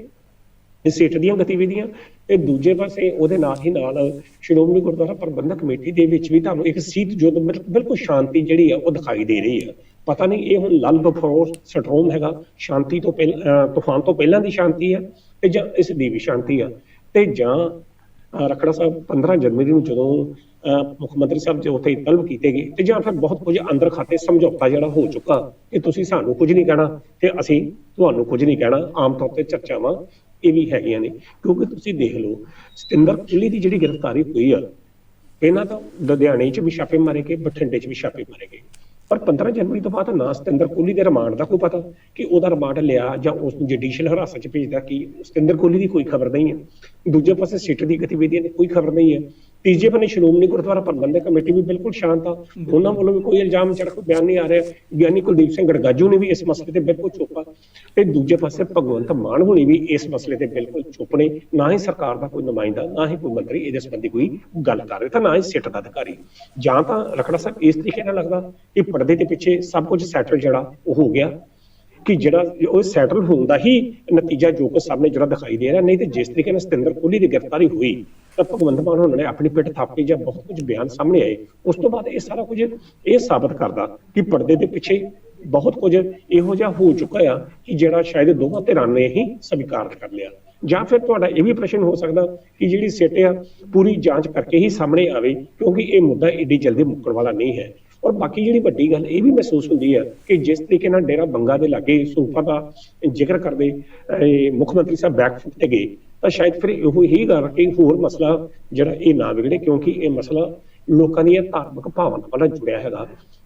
ਸਿੱਟ ਦੀਆਂ ਗਤੀਵਿਧੀਆਂ ਤੇ ਦੂਜੇ ਪਾਸੇ ਉਹਦੇ ਨਾਲ ਹੀ ਨਾਲ ਸ਼੍ਰੋਮਣੀ ਗੁਰਦੁਆਰਾ ਪ੍ਰਬੰਧਕ ਕਮੇਟੀ ਦੇ ਵਿੱਚ ਵੀ ਤੁਹਾਨੂੰ ਇੱਕ ਸੀਤ ਜੁਦ ਬਿਲਕੁਲ ਸ਼ਾਂਤੀ ਜਿਹੜੀ ਆ ਉਹ ਦਿਖਾਈ ਦੇ ਰਹੀ ਆ। ਪਤਾ ਨਹੀਂ ਇਹ ਹੁਣ ਲਲ ਬਫੋਰ ਸਟਰੋਮ ਹੈਗਾ, ਸ਼ਾਂਤੀ ਤੋਂ ਪਹਿਲਾਂ ਤੂਫਾਨ ਤੋਂ ਪਹਿਲਾਂ ਦੀ ਸ਼ਾਂਤੀ ਆ ਤੇ ਜਾਂ ਇਸ ਦੀ ਵੀ ਸ਼ਾਂਤੀ ਆ। ਤੇ ਜਾਂ ਰਖੜਾ ਸਾਹਿਬ 15 ਜਨਵਰੀ ਨੂੰ ਜਦੋਂ, ਅਹ ਮੁੱਖ ਮੰਤਰੀ ਸਾਹਿਬ ਜੀ ਉੱਥੇ ਤਲਬ ਕੀਤੇ ਗਏ ਤੇ ਜਾਂ ਫਿਰ ਬਹੁਤ ਕੁਝ ਅੰਦਰ ਖਾਤੇ ਸਮਝੌਤਾ ਜਿਹੜਾ ਹੋ ਚੁੱਕਾ ਕਿ ਤੁਸੀਂ ਸਾਨੂੰ ਕੁਝ ਨਹੀਂ ਕਹਿਣਾ ਤੇ ਅਸੀਂ ਤੁਹਾਨੂੰ ਕੁਝ ਨਹੀਂ ਕਹਿਣਾ, ਆਮ ਤੌਰ ਤੇ ਚਰਚਾਵਾਂ ਇਹ ਵੀ ਹੈਗੀਆਂ ਨੇ। ਕਿਉਂਕਿ ਤੁਸੀਂ ਦੇਖ ਲਓ, ਸਤਿੰਦਰ ਕੁੱਲੀ ਦੀ ਜਿਹੜੀ ਗ੍ਰਿਫਤਾਰੀ ਹੋਈ ਆ, ਇਹਨਾਂ ਤਾਂ ਲੁਧਿਆਣੇ 'ਚ ਵੀ ਛਾਪੇ ਮਾਰੇ ਗਏ, ਬਠਿੰਡੇ 'ਚ ਵੀ ਛਾਪੇ ਮਾਰੇ ਗਏ। ਪਰ 15 ਜਨਵਰੀ ਤੋਂ ਬਾਅਦ ਨਾ ਸਤਿੰਦਰ ਕੋਹਲੀ ਦੇ ਰਿਮਾਂਡ ਦਾ ਕੋਈ ਪਤਾ ਕਿ ਉਹਦਾ ਰਿਮਾਂਡ ਲਿਆ ਜਾਂ ਉਸ ਨੂੰ ਜੁਡੀਸ਼ੀਅਲ ਹਿਰਾਸਤ 'ਚ ਭੇਜਦਾ ਕਿ ਸਤਿੰਦਰ ਕੋਹਲੀ ਦੀ ਕੋਈ ਖਬਰ ਨਹੀਂ ਹੈ। ਦੂਜੇ ਪਾਸੇ ਸਿੱਟ ਦੀ ਗਤੀਵਿਧੀਆਂ ਦੀ ਕੋਈ ਖਬਰ ਨਹੀਂ ਹੈ। ਤੀਜੇ ਬੰਨੇ ਸ਼੍ਰੋਮਣੀ ਗੁਰਦੁਆਰਾ ਪ੍ਰਬੰਧਕ ਕਮੇਟੀ ਵੀ ਬਿਲਕੁਲ ਸ਼ਾਂਤ ਆ। ਉਹਨਾਂ ਵੱਲੋਂ ਵੀ ਕੋਈ ਇਲਜ਼ਾਮ ਚੜਕ ਬਿਆਨ ਨਹੀਂ ਆ ਰਿਹਾ। ਗਿਆਨੀ ਕੁਲਦੀਪ ਸਿੰਘ ਗੜਗਾਜੂ ਨੇ ਵੀ ਇਸ ਮਸਲੇ ਤੇ ਬਿਲਕੁਲ ਚੁੱਪ ਆ। ਤੇ ਦੂਜੇ ਪਾਸੇ ਭਗਵੰਤ ਮਾਨ ਹੁਣੀ ਵੀ ਇਸ ਮਸਲੇ ਤੇ ਬਿਲਕੁਲ ਚੁੱਪ ਨੇ। ਨਾ ਹੀ ਸਰਕਾਰ ਦਾ ਕੋਈ ਨੁਮਾਇੰਦਾ ਨਾ ਹੀ ਕੋਈ ਮੰਤਰੀ ਇਹਦੇ ਸੰਬੰਧੀ ਕੋਈ ਗੱਲ ਕਰ ਰਿਹਾ ਤਾਂ ਨਾ ਹੀ ਸਿੱਟ ਦਾ ਅਧਿਕਾਰੀ। ਜਾਂ ਤਾਂ ਰਖੜਾ ਸਾਹਿਬ ਇਸ ਤਰੀਕੇ ਨਾਲ ਲੱਗਦਾ ਕਿ ਪਰਦੇ ਦੇ ਪਿੱਛੇ ਸਭ ਕੁਝ ਸੈਟਲ ਜਿਹੜਾ ਉਹ ਹੋ ਗਿਆ। ਕਿ ਜਿਹੜਾ ਉਹ ਸੈਟਲ ਹੋਣ ਦਾ ਹੀ ਨਤੀਜਾ ਜੋ ਕਿ ਸਾਹਮਣੇ ਜਿਹੜਾ ਦਿਖਾਈ ਦੇ ਰਿਹਾ ਨਹੀਂ ਤੇ ਜਿਸ ਤਰੀਕੇ ਨਾਲ ਸਤਿੰਦਰ ਕੋਹਲੀ ਦੀ ਗ੍ਰਿਫਤਾਰੀ ਹੋਈ ਤਾਂ ਭਗਵੰਤ ਮਾਨ ਉਹਨਾਂ ਨੇ ਆਪਣੀ ਪਿੱਠ ਥਾਪੀ ਜਾਂ ਬਹੁਤ ਕੁਝ ਬਿਆਨ ਸਾਹਮਣੇ ਆਏ। ਉਸ ਤੋਂ ਬਾਅਦ ਇਹ ਸਾਰਾ ਕੁਝ ਇਹ ਸਾਬਤ ਕਰਦਾ ਕਿ ਪਰਦੇ ਦੇ ਪਿੱਛੇ ਬਹੁਤ ਕੁਝ ਇਹੋ ਜਿਹਾ ਹੋ ਚੁੱਕਾ ਆ ਕਿ ਜਿਹੜਾ ਸ਼ਾਇਦ ਦੋਵਾਂ ਧਿਰਾਂ ਨੇ ਹੀ ਸਵੀਕਾਰ ਕਰ ਲਿਆ। ਜਾਂ ਫਿਰ ਤੁਹਾਡਾ ਇਹ ਵੀ ਪ੍ਰਸ਼ਨ ਹੋ ਸਕਦਾ ਕਿ ਜਿਹੜੀ ਸਿੱਟ ਆ ਪੂਰੀ ਜਾਂਚ ਕਰਕੇ ਹੀ ਸਾਹਮਣੇ ਆਵੇ, ਕਿਉਂਕਿ ਇਹ ਮੁੱਦਾ ਏਡੀ ਜਲਦੀ ਮੁੱਕਣ ਵਾਲਾ ਨਹੀਂ ਹੈ। ਔਰ ਬਾਕੀ ਜਿਹੜੀ ਵੱਡੀ ਗੱਲ ਇਹ ਵੀ ਮਹਿਸੂਸ ਹੁੰਦੀ ਹੈ ਕਿ ਜਿਸ ਤਰੀਕੇ ਨਾਲ ਡੇਰਾ ਬੰਗਾ ਦੇ ਲਾਗੇ ਸੂਫਾ ਦਾ ਜ਼ਿਕਰ ਕਰਦੇ ਅਹ, ਮੁੱਖ ਮੰਤਰੀ ਸਾਹਿਬ ਬੈਕਫੁੱਟ ਤੇ ਗਏ ਤਾਂ ਸ਼ਾਇਦ ਫਿਰ ਇਹੋ ਹੀ ਗੱਲ ਕਿ ਹੋਰ ਮਸਲਾ ਜਿਹੜਾ ਇਹ ਨਾ ਵਿਗੜੇ ਕਿਉਂਕਿ ਇਹ ਮਸਲਾ ਲੋਕਾਂ ਦੀਆਂ ਧਾਰਮਿਕ ਭਾਵਨਾਵਾਂ ਨਾਲ ਜੁੜਿਆ ਹੈਗਾ।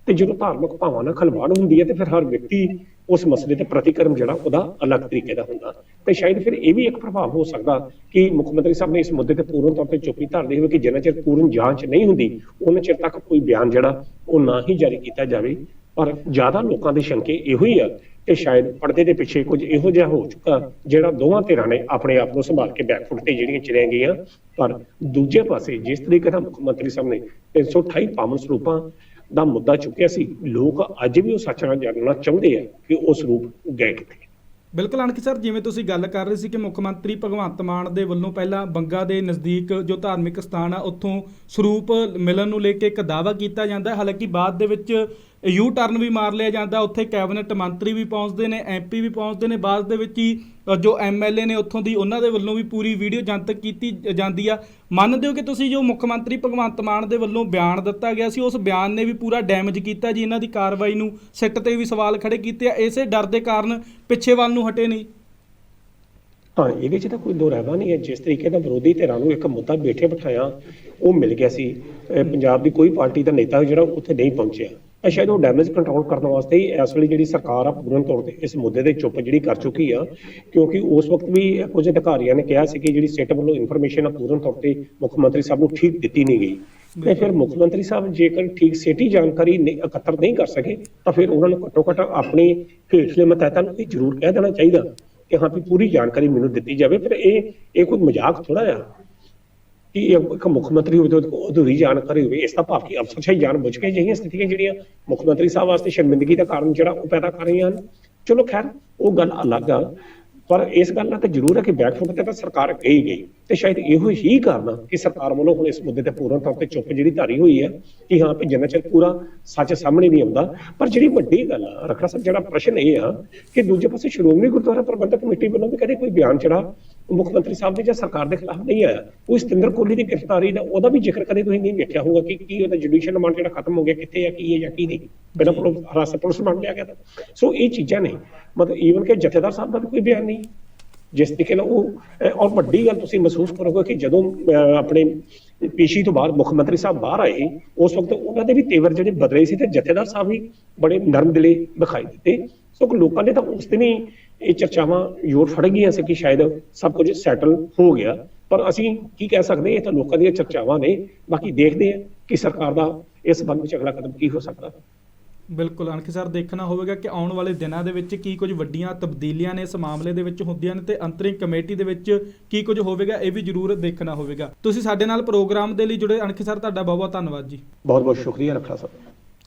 ਤੇ ਜਦੋਂ ਧਾਰਮਿਕ ਭਾਵਾਂ ਨਾਲ ਖਲਵਾੜ ਹੁੰਦੀ ਹੈ ਤੇ ਫਿਰ ਹਰ ਵਿਅਕਤੀ ਉਸ ਮਸਲੇ ਤੇ ਪ੍ਰਤੀਕਰਮ ਜਿਹੜਾ ਉਹਦਾ ਅਲੱਗ ਤਰੀਕੇ ਦਾ ਹੁੰਦਾ। ਤੇ ਸ਼ਾਇਦ ਫਿਰ ਇਹ ਵੀ ਇੱਕ ਪ੍ਰਭਾਵ ਹੋ ਸਕਦਾ ਕਿ ਮੁੱਖ ਮੰਤਰੀ ਸਾਹਿਬ ਨੇ ਇਸ ਮੁੱਦੇ ਤੇ ਪੂਰਨ ਤੌਰ ਤੇ ਚੁੱਪੀ ਧਾਰਦੇ ਹੋਏ ਕਿ ਜਿੰਨਾ ਚਿਰ ਪੂਰਨ ਜਾਂਚ ਨਹੀਂ ਹੁੰਦੀ ਉਹਨਾਂ ਚਿਰ ਤੱਕ ਕੋਈ ਬਿਆਨ ਜਿਹੜਾ ਉਹ ਨਾ ਹੀ ਜਾਰੀ ਕੀਤਾ ਜਾਵੇ। ਪਰ ਜ਼ਿਆਦਾ ਲੋਕਾਂ ਦੇ ਸ਼ੰਕੇ ਇਹੋ ਹੀ ਆ ਕਿ ਸ਼ਾਇਦ ਪਰਦੇ ਦੇ ਪਿੱਛੇ ਕੁਝ ਇਹੋ ਜਿਹਾ ਹੋ ਚੁੱਕਾ ਜਿਹੜਾ ਦੋਵਾਂ ਧਿਰਾਂ ਨੇ ਆਪਣੇ ਆਪ ਨੂੰ ਸੰਭਾਲ ਕੇ ਬੈਕਫੁੱਟ ਤੇ ਜਿਹੜੀਆਂ ਚਲੀਆਂ ਗਈਆਂ। ਪਰ ਦੂਜੇ ਪਾਸੇ ਜਿਸ ਤਰੀਕੇ ਨਾਲ ਮੁੱਖ ਮੰਤਰੀ ਸਾਹਿਬ ਨੇ 328 ਪਾਵਨ ਸਰੂਪਾਂ ਦਾ ਮੁੱਦਾ ਚੁੱਕਿਆ ਸੀ। ਲੋਕ ਅੱਜ ਵੀ ਉਹ ਸੱਚ ਨਾਲ ਜਾਣਨਾ ਚਾਹੁੰਦੇ ਆ ਕਿ ਉਹ ਸਰੂਪ ਗਏ ਕਿੱਥੇ। ਬਿਲਕੁਲ ਅਣਖ ਸਰ, ਜਿਵੇਂ ਤੁਸੀਂ ਗੱਲ ਕਰ ਰਹੇ ਸੀ ਕਿ ਮੁੱਖ ਮੰਤਰੀ ਭਗਵੰਤ ਮਾਨ ਦੇ ਵੱਲੋਂ ਪਹਿਲਾਂ ਬੰਗਾ ਦੇ ਨਜ਼ਦੀਕ ਜੋ ਧਾਰਮਿਕ ਸਥਾਨ ਆ, ਉੱਥੋਂ ਸਰੂਪ ਮਿਲਣ ਨੂੰ ਲੈ ਕੇ ਇੱਕ ਦਾਅਵਾ ਕੀਤਾ ਜਾਂਦਾ। ਹਾਲਾਂਕਿ ਬਾਅਦ ਦੇ ਵਿੱਚ ਯੂ ਟਰਨ ਵੀ ਮਾਰ ਲਿਆ ਜਾਂਦਾ। ਉੱਥੇ ਕੈਬਨਿਟ ਮੰਤਰੀ ਵੀ ਪਹੁੰਚਦੇ ਨੇ ਐਮਪੀ ਵੀ ਪਹੁੰਚਦੇ ਨੇ। ਬਾਅਦ ਦੇ ਵਿੱਚ ਹੀ ਜੋ ਐਮਐਲਏ ਨੇ ਉੱਥੋਂ ਦੀ ਉਹਨਾਂ ਦੇ ਵੱਲੋਂ ਵੀ ਪੂਰੀ ਵੀਡੀਓ ਜਨਤਕ ਕੀਤੀ ਜਾਂਦੀ ਆ। ਮੰਨਦੇ ਹੋ ਕਿ ਤੁਸੀਂ ਜੋ ਮੁੱਖ ਮੰਤਰੀ ਭਗਵੰਤ ਮਾਨ ਦੇ ਵੱਲੋਂ ਬਿਆਨ ਦਿੱਤਾ ਗਿਆ ਸੀ, ਉਸ ਬਿਆਨ ਨੇ ਵੀ ਪੂਰਾ ਡੈਮੇਜ ਕੀਤਾ ਜੀ, ਇਹਨਾਂ ਦੀ ਕਾਰਵਾਈ ਨੂੰ ਸਿੱਟ ਤੇ ਵੀ ਸਵਾਲ ਖੜੇ ਕੀਤੇ ਆ। ਇਸੇ ਡਰ ਦੇ ਕਾਰਨ ਪਿੱਛੇ ਵੱਲ ਨੂੰ ਹਟੇ ਨਹੀਂ। ਹਾਂ, ਇਹਦੇ 'ਚ ਤਾਂ ਕੋਈ ਦੋ ਰਹਿਵਾ ਨਹੀਂ ਹੈ। ਜਿਸ ਤਰੀਕੇ ਦਾ ਵਿਰੋਧੀ ਧਿਰਾਂ ਨੂੰ ਇੱਕ ਮੁੱਦਾ ਬੈਠੇ ਬਿਠਾਇਆ, ਉਹ ਮਿਲ ਗਿਆ ਸੀ। ਪੰਜਾਬ ਦੀ ਕੋਈ ਪਾਰਟੀ ਦਾ ਨੇਤਾ ਜਿਹੜਾ, ਉੱਥੇ ਨਹੀਂ ਪਹੁੰਚਿਆ। ਤਾਂ ਸ਼ਾਇਦ ਉਹ ਡੈਮੇਜ ਕੰਟਰੋਲ ਕਰਨ ਵਾਸਤੇ ਇਸ ਵੇਲੇ ਜਿਹੜੀ ਸਰਕਾਰ ਆ ਪੂਰਨ ਤੌਰ ਤੇ ਇਸ ਮੁੱਦੇ ਦੇ ਚੁੱਪ ਜਿਹੜੀ ਕਰ ਚੁੱਕੀ ਆ, ਕਿਉਂਕਿ ਉਸ ਵਕਤ ਵੀ ਕੁਝ ਅਧਿਕਾਰੀਆਂ ਨੇ ਕਿਹਾ ਸੀ ਕਿ ਜਿਹੜੀ ਸਟੇਟ ਵੱਲੋਂ ਇਨਫੋਰਮੇਸ਼ਨ ਆ ਪੂਰਨ ਤੌਰ ਤੇ ਮੁੱਖ ਮੰਤਰੀ ਸਾਹਿਬ ਨੂੰ ਠੀਕ ਦਿੱਤੀ ਨਹੀਂ ਗਈ। ਤੇ ਫਿਰ ਮੁੱਖ ਮੰਤਰੀ ਸਾਹਿਬ ਜੇਕਰ ਠੀਕ ਸੇਟੀ ਜਾਣਕਾਰੀ ਇਕੱਤਰ ਨਹੀਂ ਕਰ ਸਕੇ, ਤਾਂ ਫਿਰ ਉਹਨਾਂ ਨੂੰ ਘੱਟੋ ਘੱਟ ਆਪਣੇ ਹੇਠਲੇ ਮਤਹਿਤਾਂ ਨੂੰ ਇਹ ਜ਼ਰੂਰ ਕਹਿ ਦੇਣਾ ਚਾਹੀਦਾ ਕਿ ਹਾਂ ਵੀ ਪੂਰੀ ਜਾਣਕਾਰੀ ਮੈਨੂੰ ਦਿੱਤੀ ਜਾਵੇ। ਫਿਰ ਇਹ ਇਹ ਕੋਈ ਮਜ਼ਾਕ ਥੋੜਾ ਆ। ਕਿ ਇੱਕ ਮੁੱਖ ਮੰਤਰੀ ਹੋਵੇ ਤਾਂ ਅਧੂਰੀ ਜਾਣਕਾਰੀ ਹੋਵੇ, ਇਸ ਦਾ ਭਾਵ ਕਿ ਅਫਸਰਸ਼ਾਹੀ ਜਾਣ ਬੁੱਝ ਕੇ ਜਿਹੀਆਂ ਸਥਿਤੀਆਂ ਜਿਹੜੀਆਂ ਮੁੱਖ ਮੰਤਰੀ ਸਾਹਿਬ ਵਾਸਤੇ ਸ਼ਰਮਿੰਦਗੀ ਦਾ ਕਾਰਨ ਜਿਹੜਾ ਉਹ ਪੈਦਾ ਕਰ ਰਹੀਆਂ ਹਨ। ਚਲੋ ਖੈਰ, ਉਹ ਗੱਲ ਅਲੱਗ ਆ, ਪਰ ਇਸ ਗੱਲ ਨਾਲ ਤਾਂ ਜ਼ਰੂਰ ਹੈ ਕਿ ਬੈਕਫੁੱਟ ਤੇ ਤਾਂ ਸਰਕਾਰ ਗਈ ਗਈ ਤੇ ਸ਼ਾਇਦ ਇਹੋ ਹੀ ਕਾਰਨ ਕਿ ਸਰਕਾਰ ਵੱਲੋਂ ਹੁਣ ਇਸ ਮੁੱਦੇ ਤੇ ਪੂਰਨ ਤੌਰ ਤੇ ਚੁੱਪ ਜਿਹੜੀ ਧਾਰੀ ਹੋਈ ਹੈ ਕਿ ਹਾਂ ਵੀ ਜਿੰਨਾ ਚਿਰ ਪੂਰਾ ਸੱਚ ਸਾਹਮਣੇ ਨਹੀਂ ਆਉਂਦਾ। ਪਰ ਜਿਹੜੀ ਵੱਡੀ ਗੱਲ ਆ, ਰਖੜਾ ਸਾਹਿਬ, ਜਿਹੜਾ ਪ੍ਰਸ਼ਨ ਇਹ ਆ ਕਿ ਦੂਜੇ ਪਾਸੇ ਸ਼੍ਰੋਮਣੀ ਗੁਰਦੁਆਰਾ ਪ੍ਰਬੰਧਕ ਕਮੇਟੀ ਵੱਲੋਂ ਵੀ ਕਦੇ ਕੋਈ ਬਿਆਨ ਚੜਾ ਮੁੱਖ ਮੰਤਰੀ ਸਾਹਿਬ ਦੇ ਜਾਂ ਸਰਕਾਰ ਦੇ ਖਿਲਾਫ ਨਹੀਂ ਆਇਆ। ਉਹ ਸਤਿੰਦਰ ਕੋਹਲੀ ਦੀ ਗ੍ਰਿਫਤਾਰੀ ਦਾ ਉਹਦਾ ਵੀ ਜ਼ਿਕਰ ਕਦੇ ਤੁਸੀਂ ਨਹੀਂ ਵੇਖਿਆ ਹੋਊਗਾ ਕਿ ਕੀ ਉਹਦਾ ਜੁਡੀਸ਼ੀਅਲ ਰਿਮਾਂਡ ਜਿਹੜਾ ਖਤਮ ਹੋ ਗਿਆ ਕਿੱਥੇ ਆ ਕੀ ਹੈ ਜਾਂ ਕੀ ਨਹੀਂ। ਬਿਨਾਂ ਪੁਲਿਸ ਪੁਲਿਸ ਰਿਮਾਂਡ ਲਿਆ ਗਿਆ ਸੋ ਇਹ ਚੀਜ਼ਾਂ ਨੇ। ਮਤਲਬ ਈਵਨ ਕਿ ਜਥੇਦਾਰ ਸਾਹਿਬ ਦਾ ਵੀ ਕੋਈ ਬਿਆਨ ਨਹੀਂ। ਜਿਸ ਤਰੀਕੇ ਨਾਲ ਉਹ ਔਰ ਵੱਡੀ ਗੱਲ ਤੁਸੀਂ ਮਹਿਸੂਸ ਕਰੋਗੇ ਕਿ ਜਦੋਂ ਅਹ, ਆਪਣੇ ਪੇਸ਼ੀ ਤੋਂ ਬਾਅਦ ਮੁੱਖ ਮੰਤਰੀ ਸਾਹਿਬ ਬਾਹਰ ਆਏ ਉਸ ਵਕਤ ਉਹਨਾਂ ਦੇ ਵੀ ਤੇਵਰ ਜਿਹੜੇ ਬਦਲੇ ਸੀ ਤੇ ਜਥੇਦਾਰ ਸਾਹਿਬ ਵੀ ਬੜੇ ਨਰਮ ਦਿਲੇ ਦਿਖਾਈ ਦਿੱਤੇ। ਸੋ ਲੋਕਾਂ ਨੇ ਤਾਂ ਉਸ ਦਿਨ ਹੀ ਇਹ ਚਰਚਾਵਾਂ ਜ਼ੋਰ ਫੜ ਗਈਆਂ ਸੀ ਕਿ ਸ਼ਾਇਦ ਸਭ ਕੁਝ ਸੈਟਲ ਹੋ ਗਿਆ। ਪਰ ਅਸੀਂ ਕੀ ਕਹਿ ਸਕਦੇ ਇਹ ਤਾਂ ਲੋਕਾਂ ਦੀਆਂ ਚਰਚਾਵਾਂ ਨੇ। ਬਾਕੀ ਦੇਖਦੇ ਹਾਂ ਕਿ ਸਰਕਾਰ ਦਾ ਇਸ ਸੰਬੰਧ ਵਿੱਚ ਅਗਲਾ ਕਦਮ ਕੀ ਹੋ ਸਕਦਾ। ਬਿਲਕੁਲ ਅਣਖ ਸਰ ਦੇਖਣਾ ਹੋਵੇਗਾ ਕਿ ਆਉਣ ਵਾਲੇ ਦਿਨਾਂ ਦੇ ਵਿੱਚ ਕੀ ਕੁਝ ਵੱਡੀਆਂ ਤਬਦੀਲੀਆਂ ਨੇ ਇਸ ਮਾਮਲੇ ਦੇ ਵਿੱਚ ਹੁੰਦੀਆਂ ਨੇ ਤੇ ਅੰਤਰਿਮ ਕਮੇਟੀ ਦੇ ਵਿੱਚ ਕੀ ਕੁਝ ਹੋਵੇਗਾ ਇਹ ਵੀ ਜ਼ਰੂਰ ਦੇਖਣਾ ਹੋਵੇਗਾ। ਤੁਸੀਂ ਸਾਡੇ ਨਾਲ ਪ੍ਰੋਗਰਾਮ ਦੇ ਲਈ ਜੁੜੇ ਅਣਖ ਸਰ ਤੁਹਾਡਾ ਬਹੁਤ ਬਹੁਤ ਧੰਨਵਾਦ ਜੀ। ਬਹੁਤ ਬਹੁਤ ਸ਼ੁਕਰੀਆ ਰੱਖੜਾ ਸਾਹਿਬ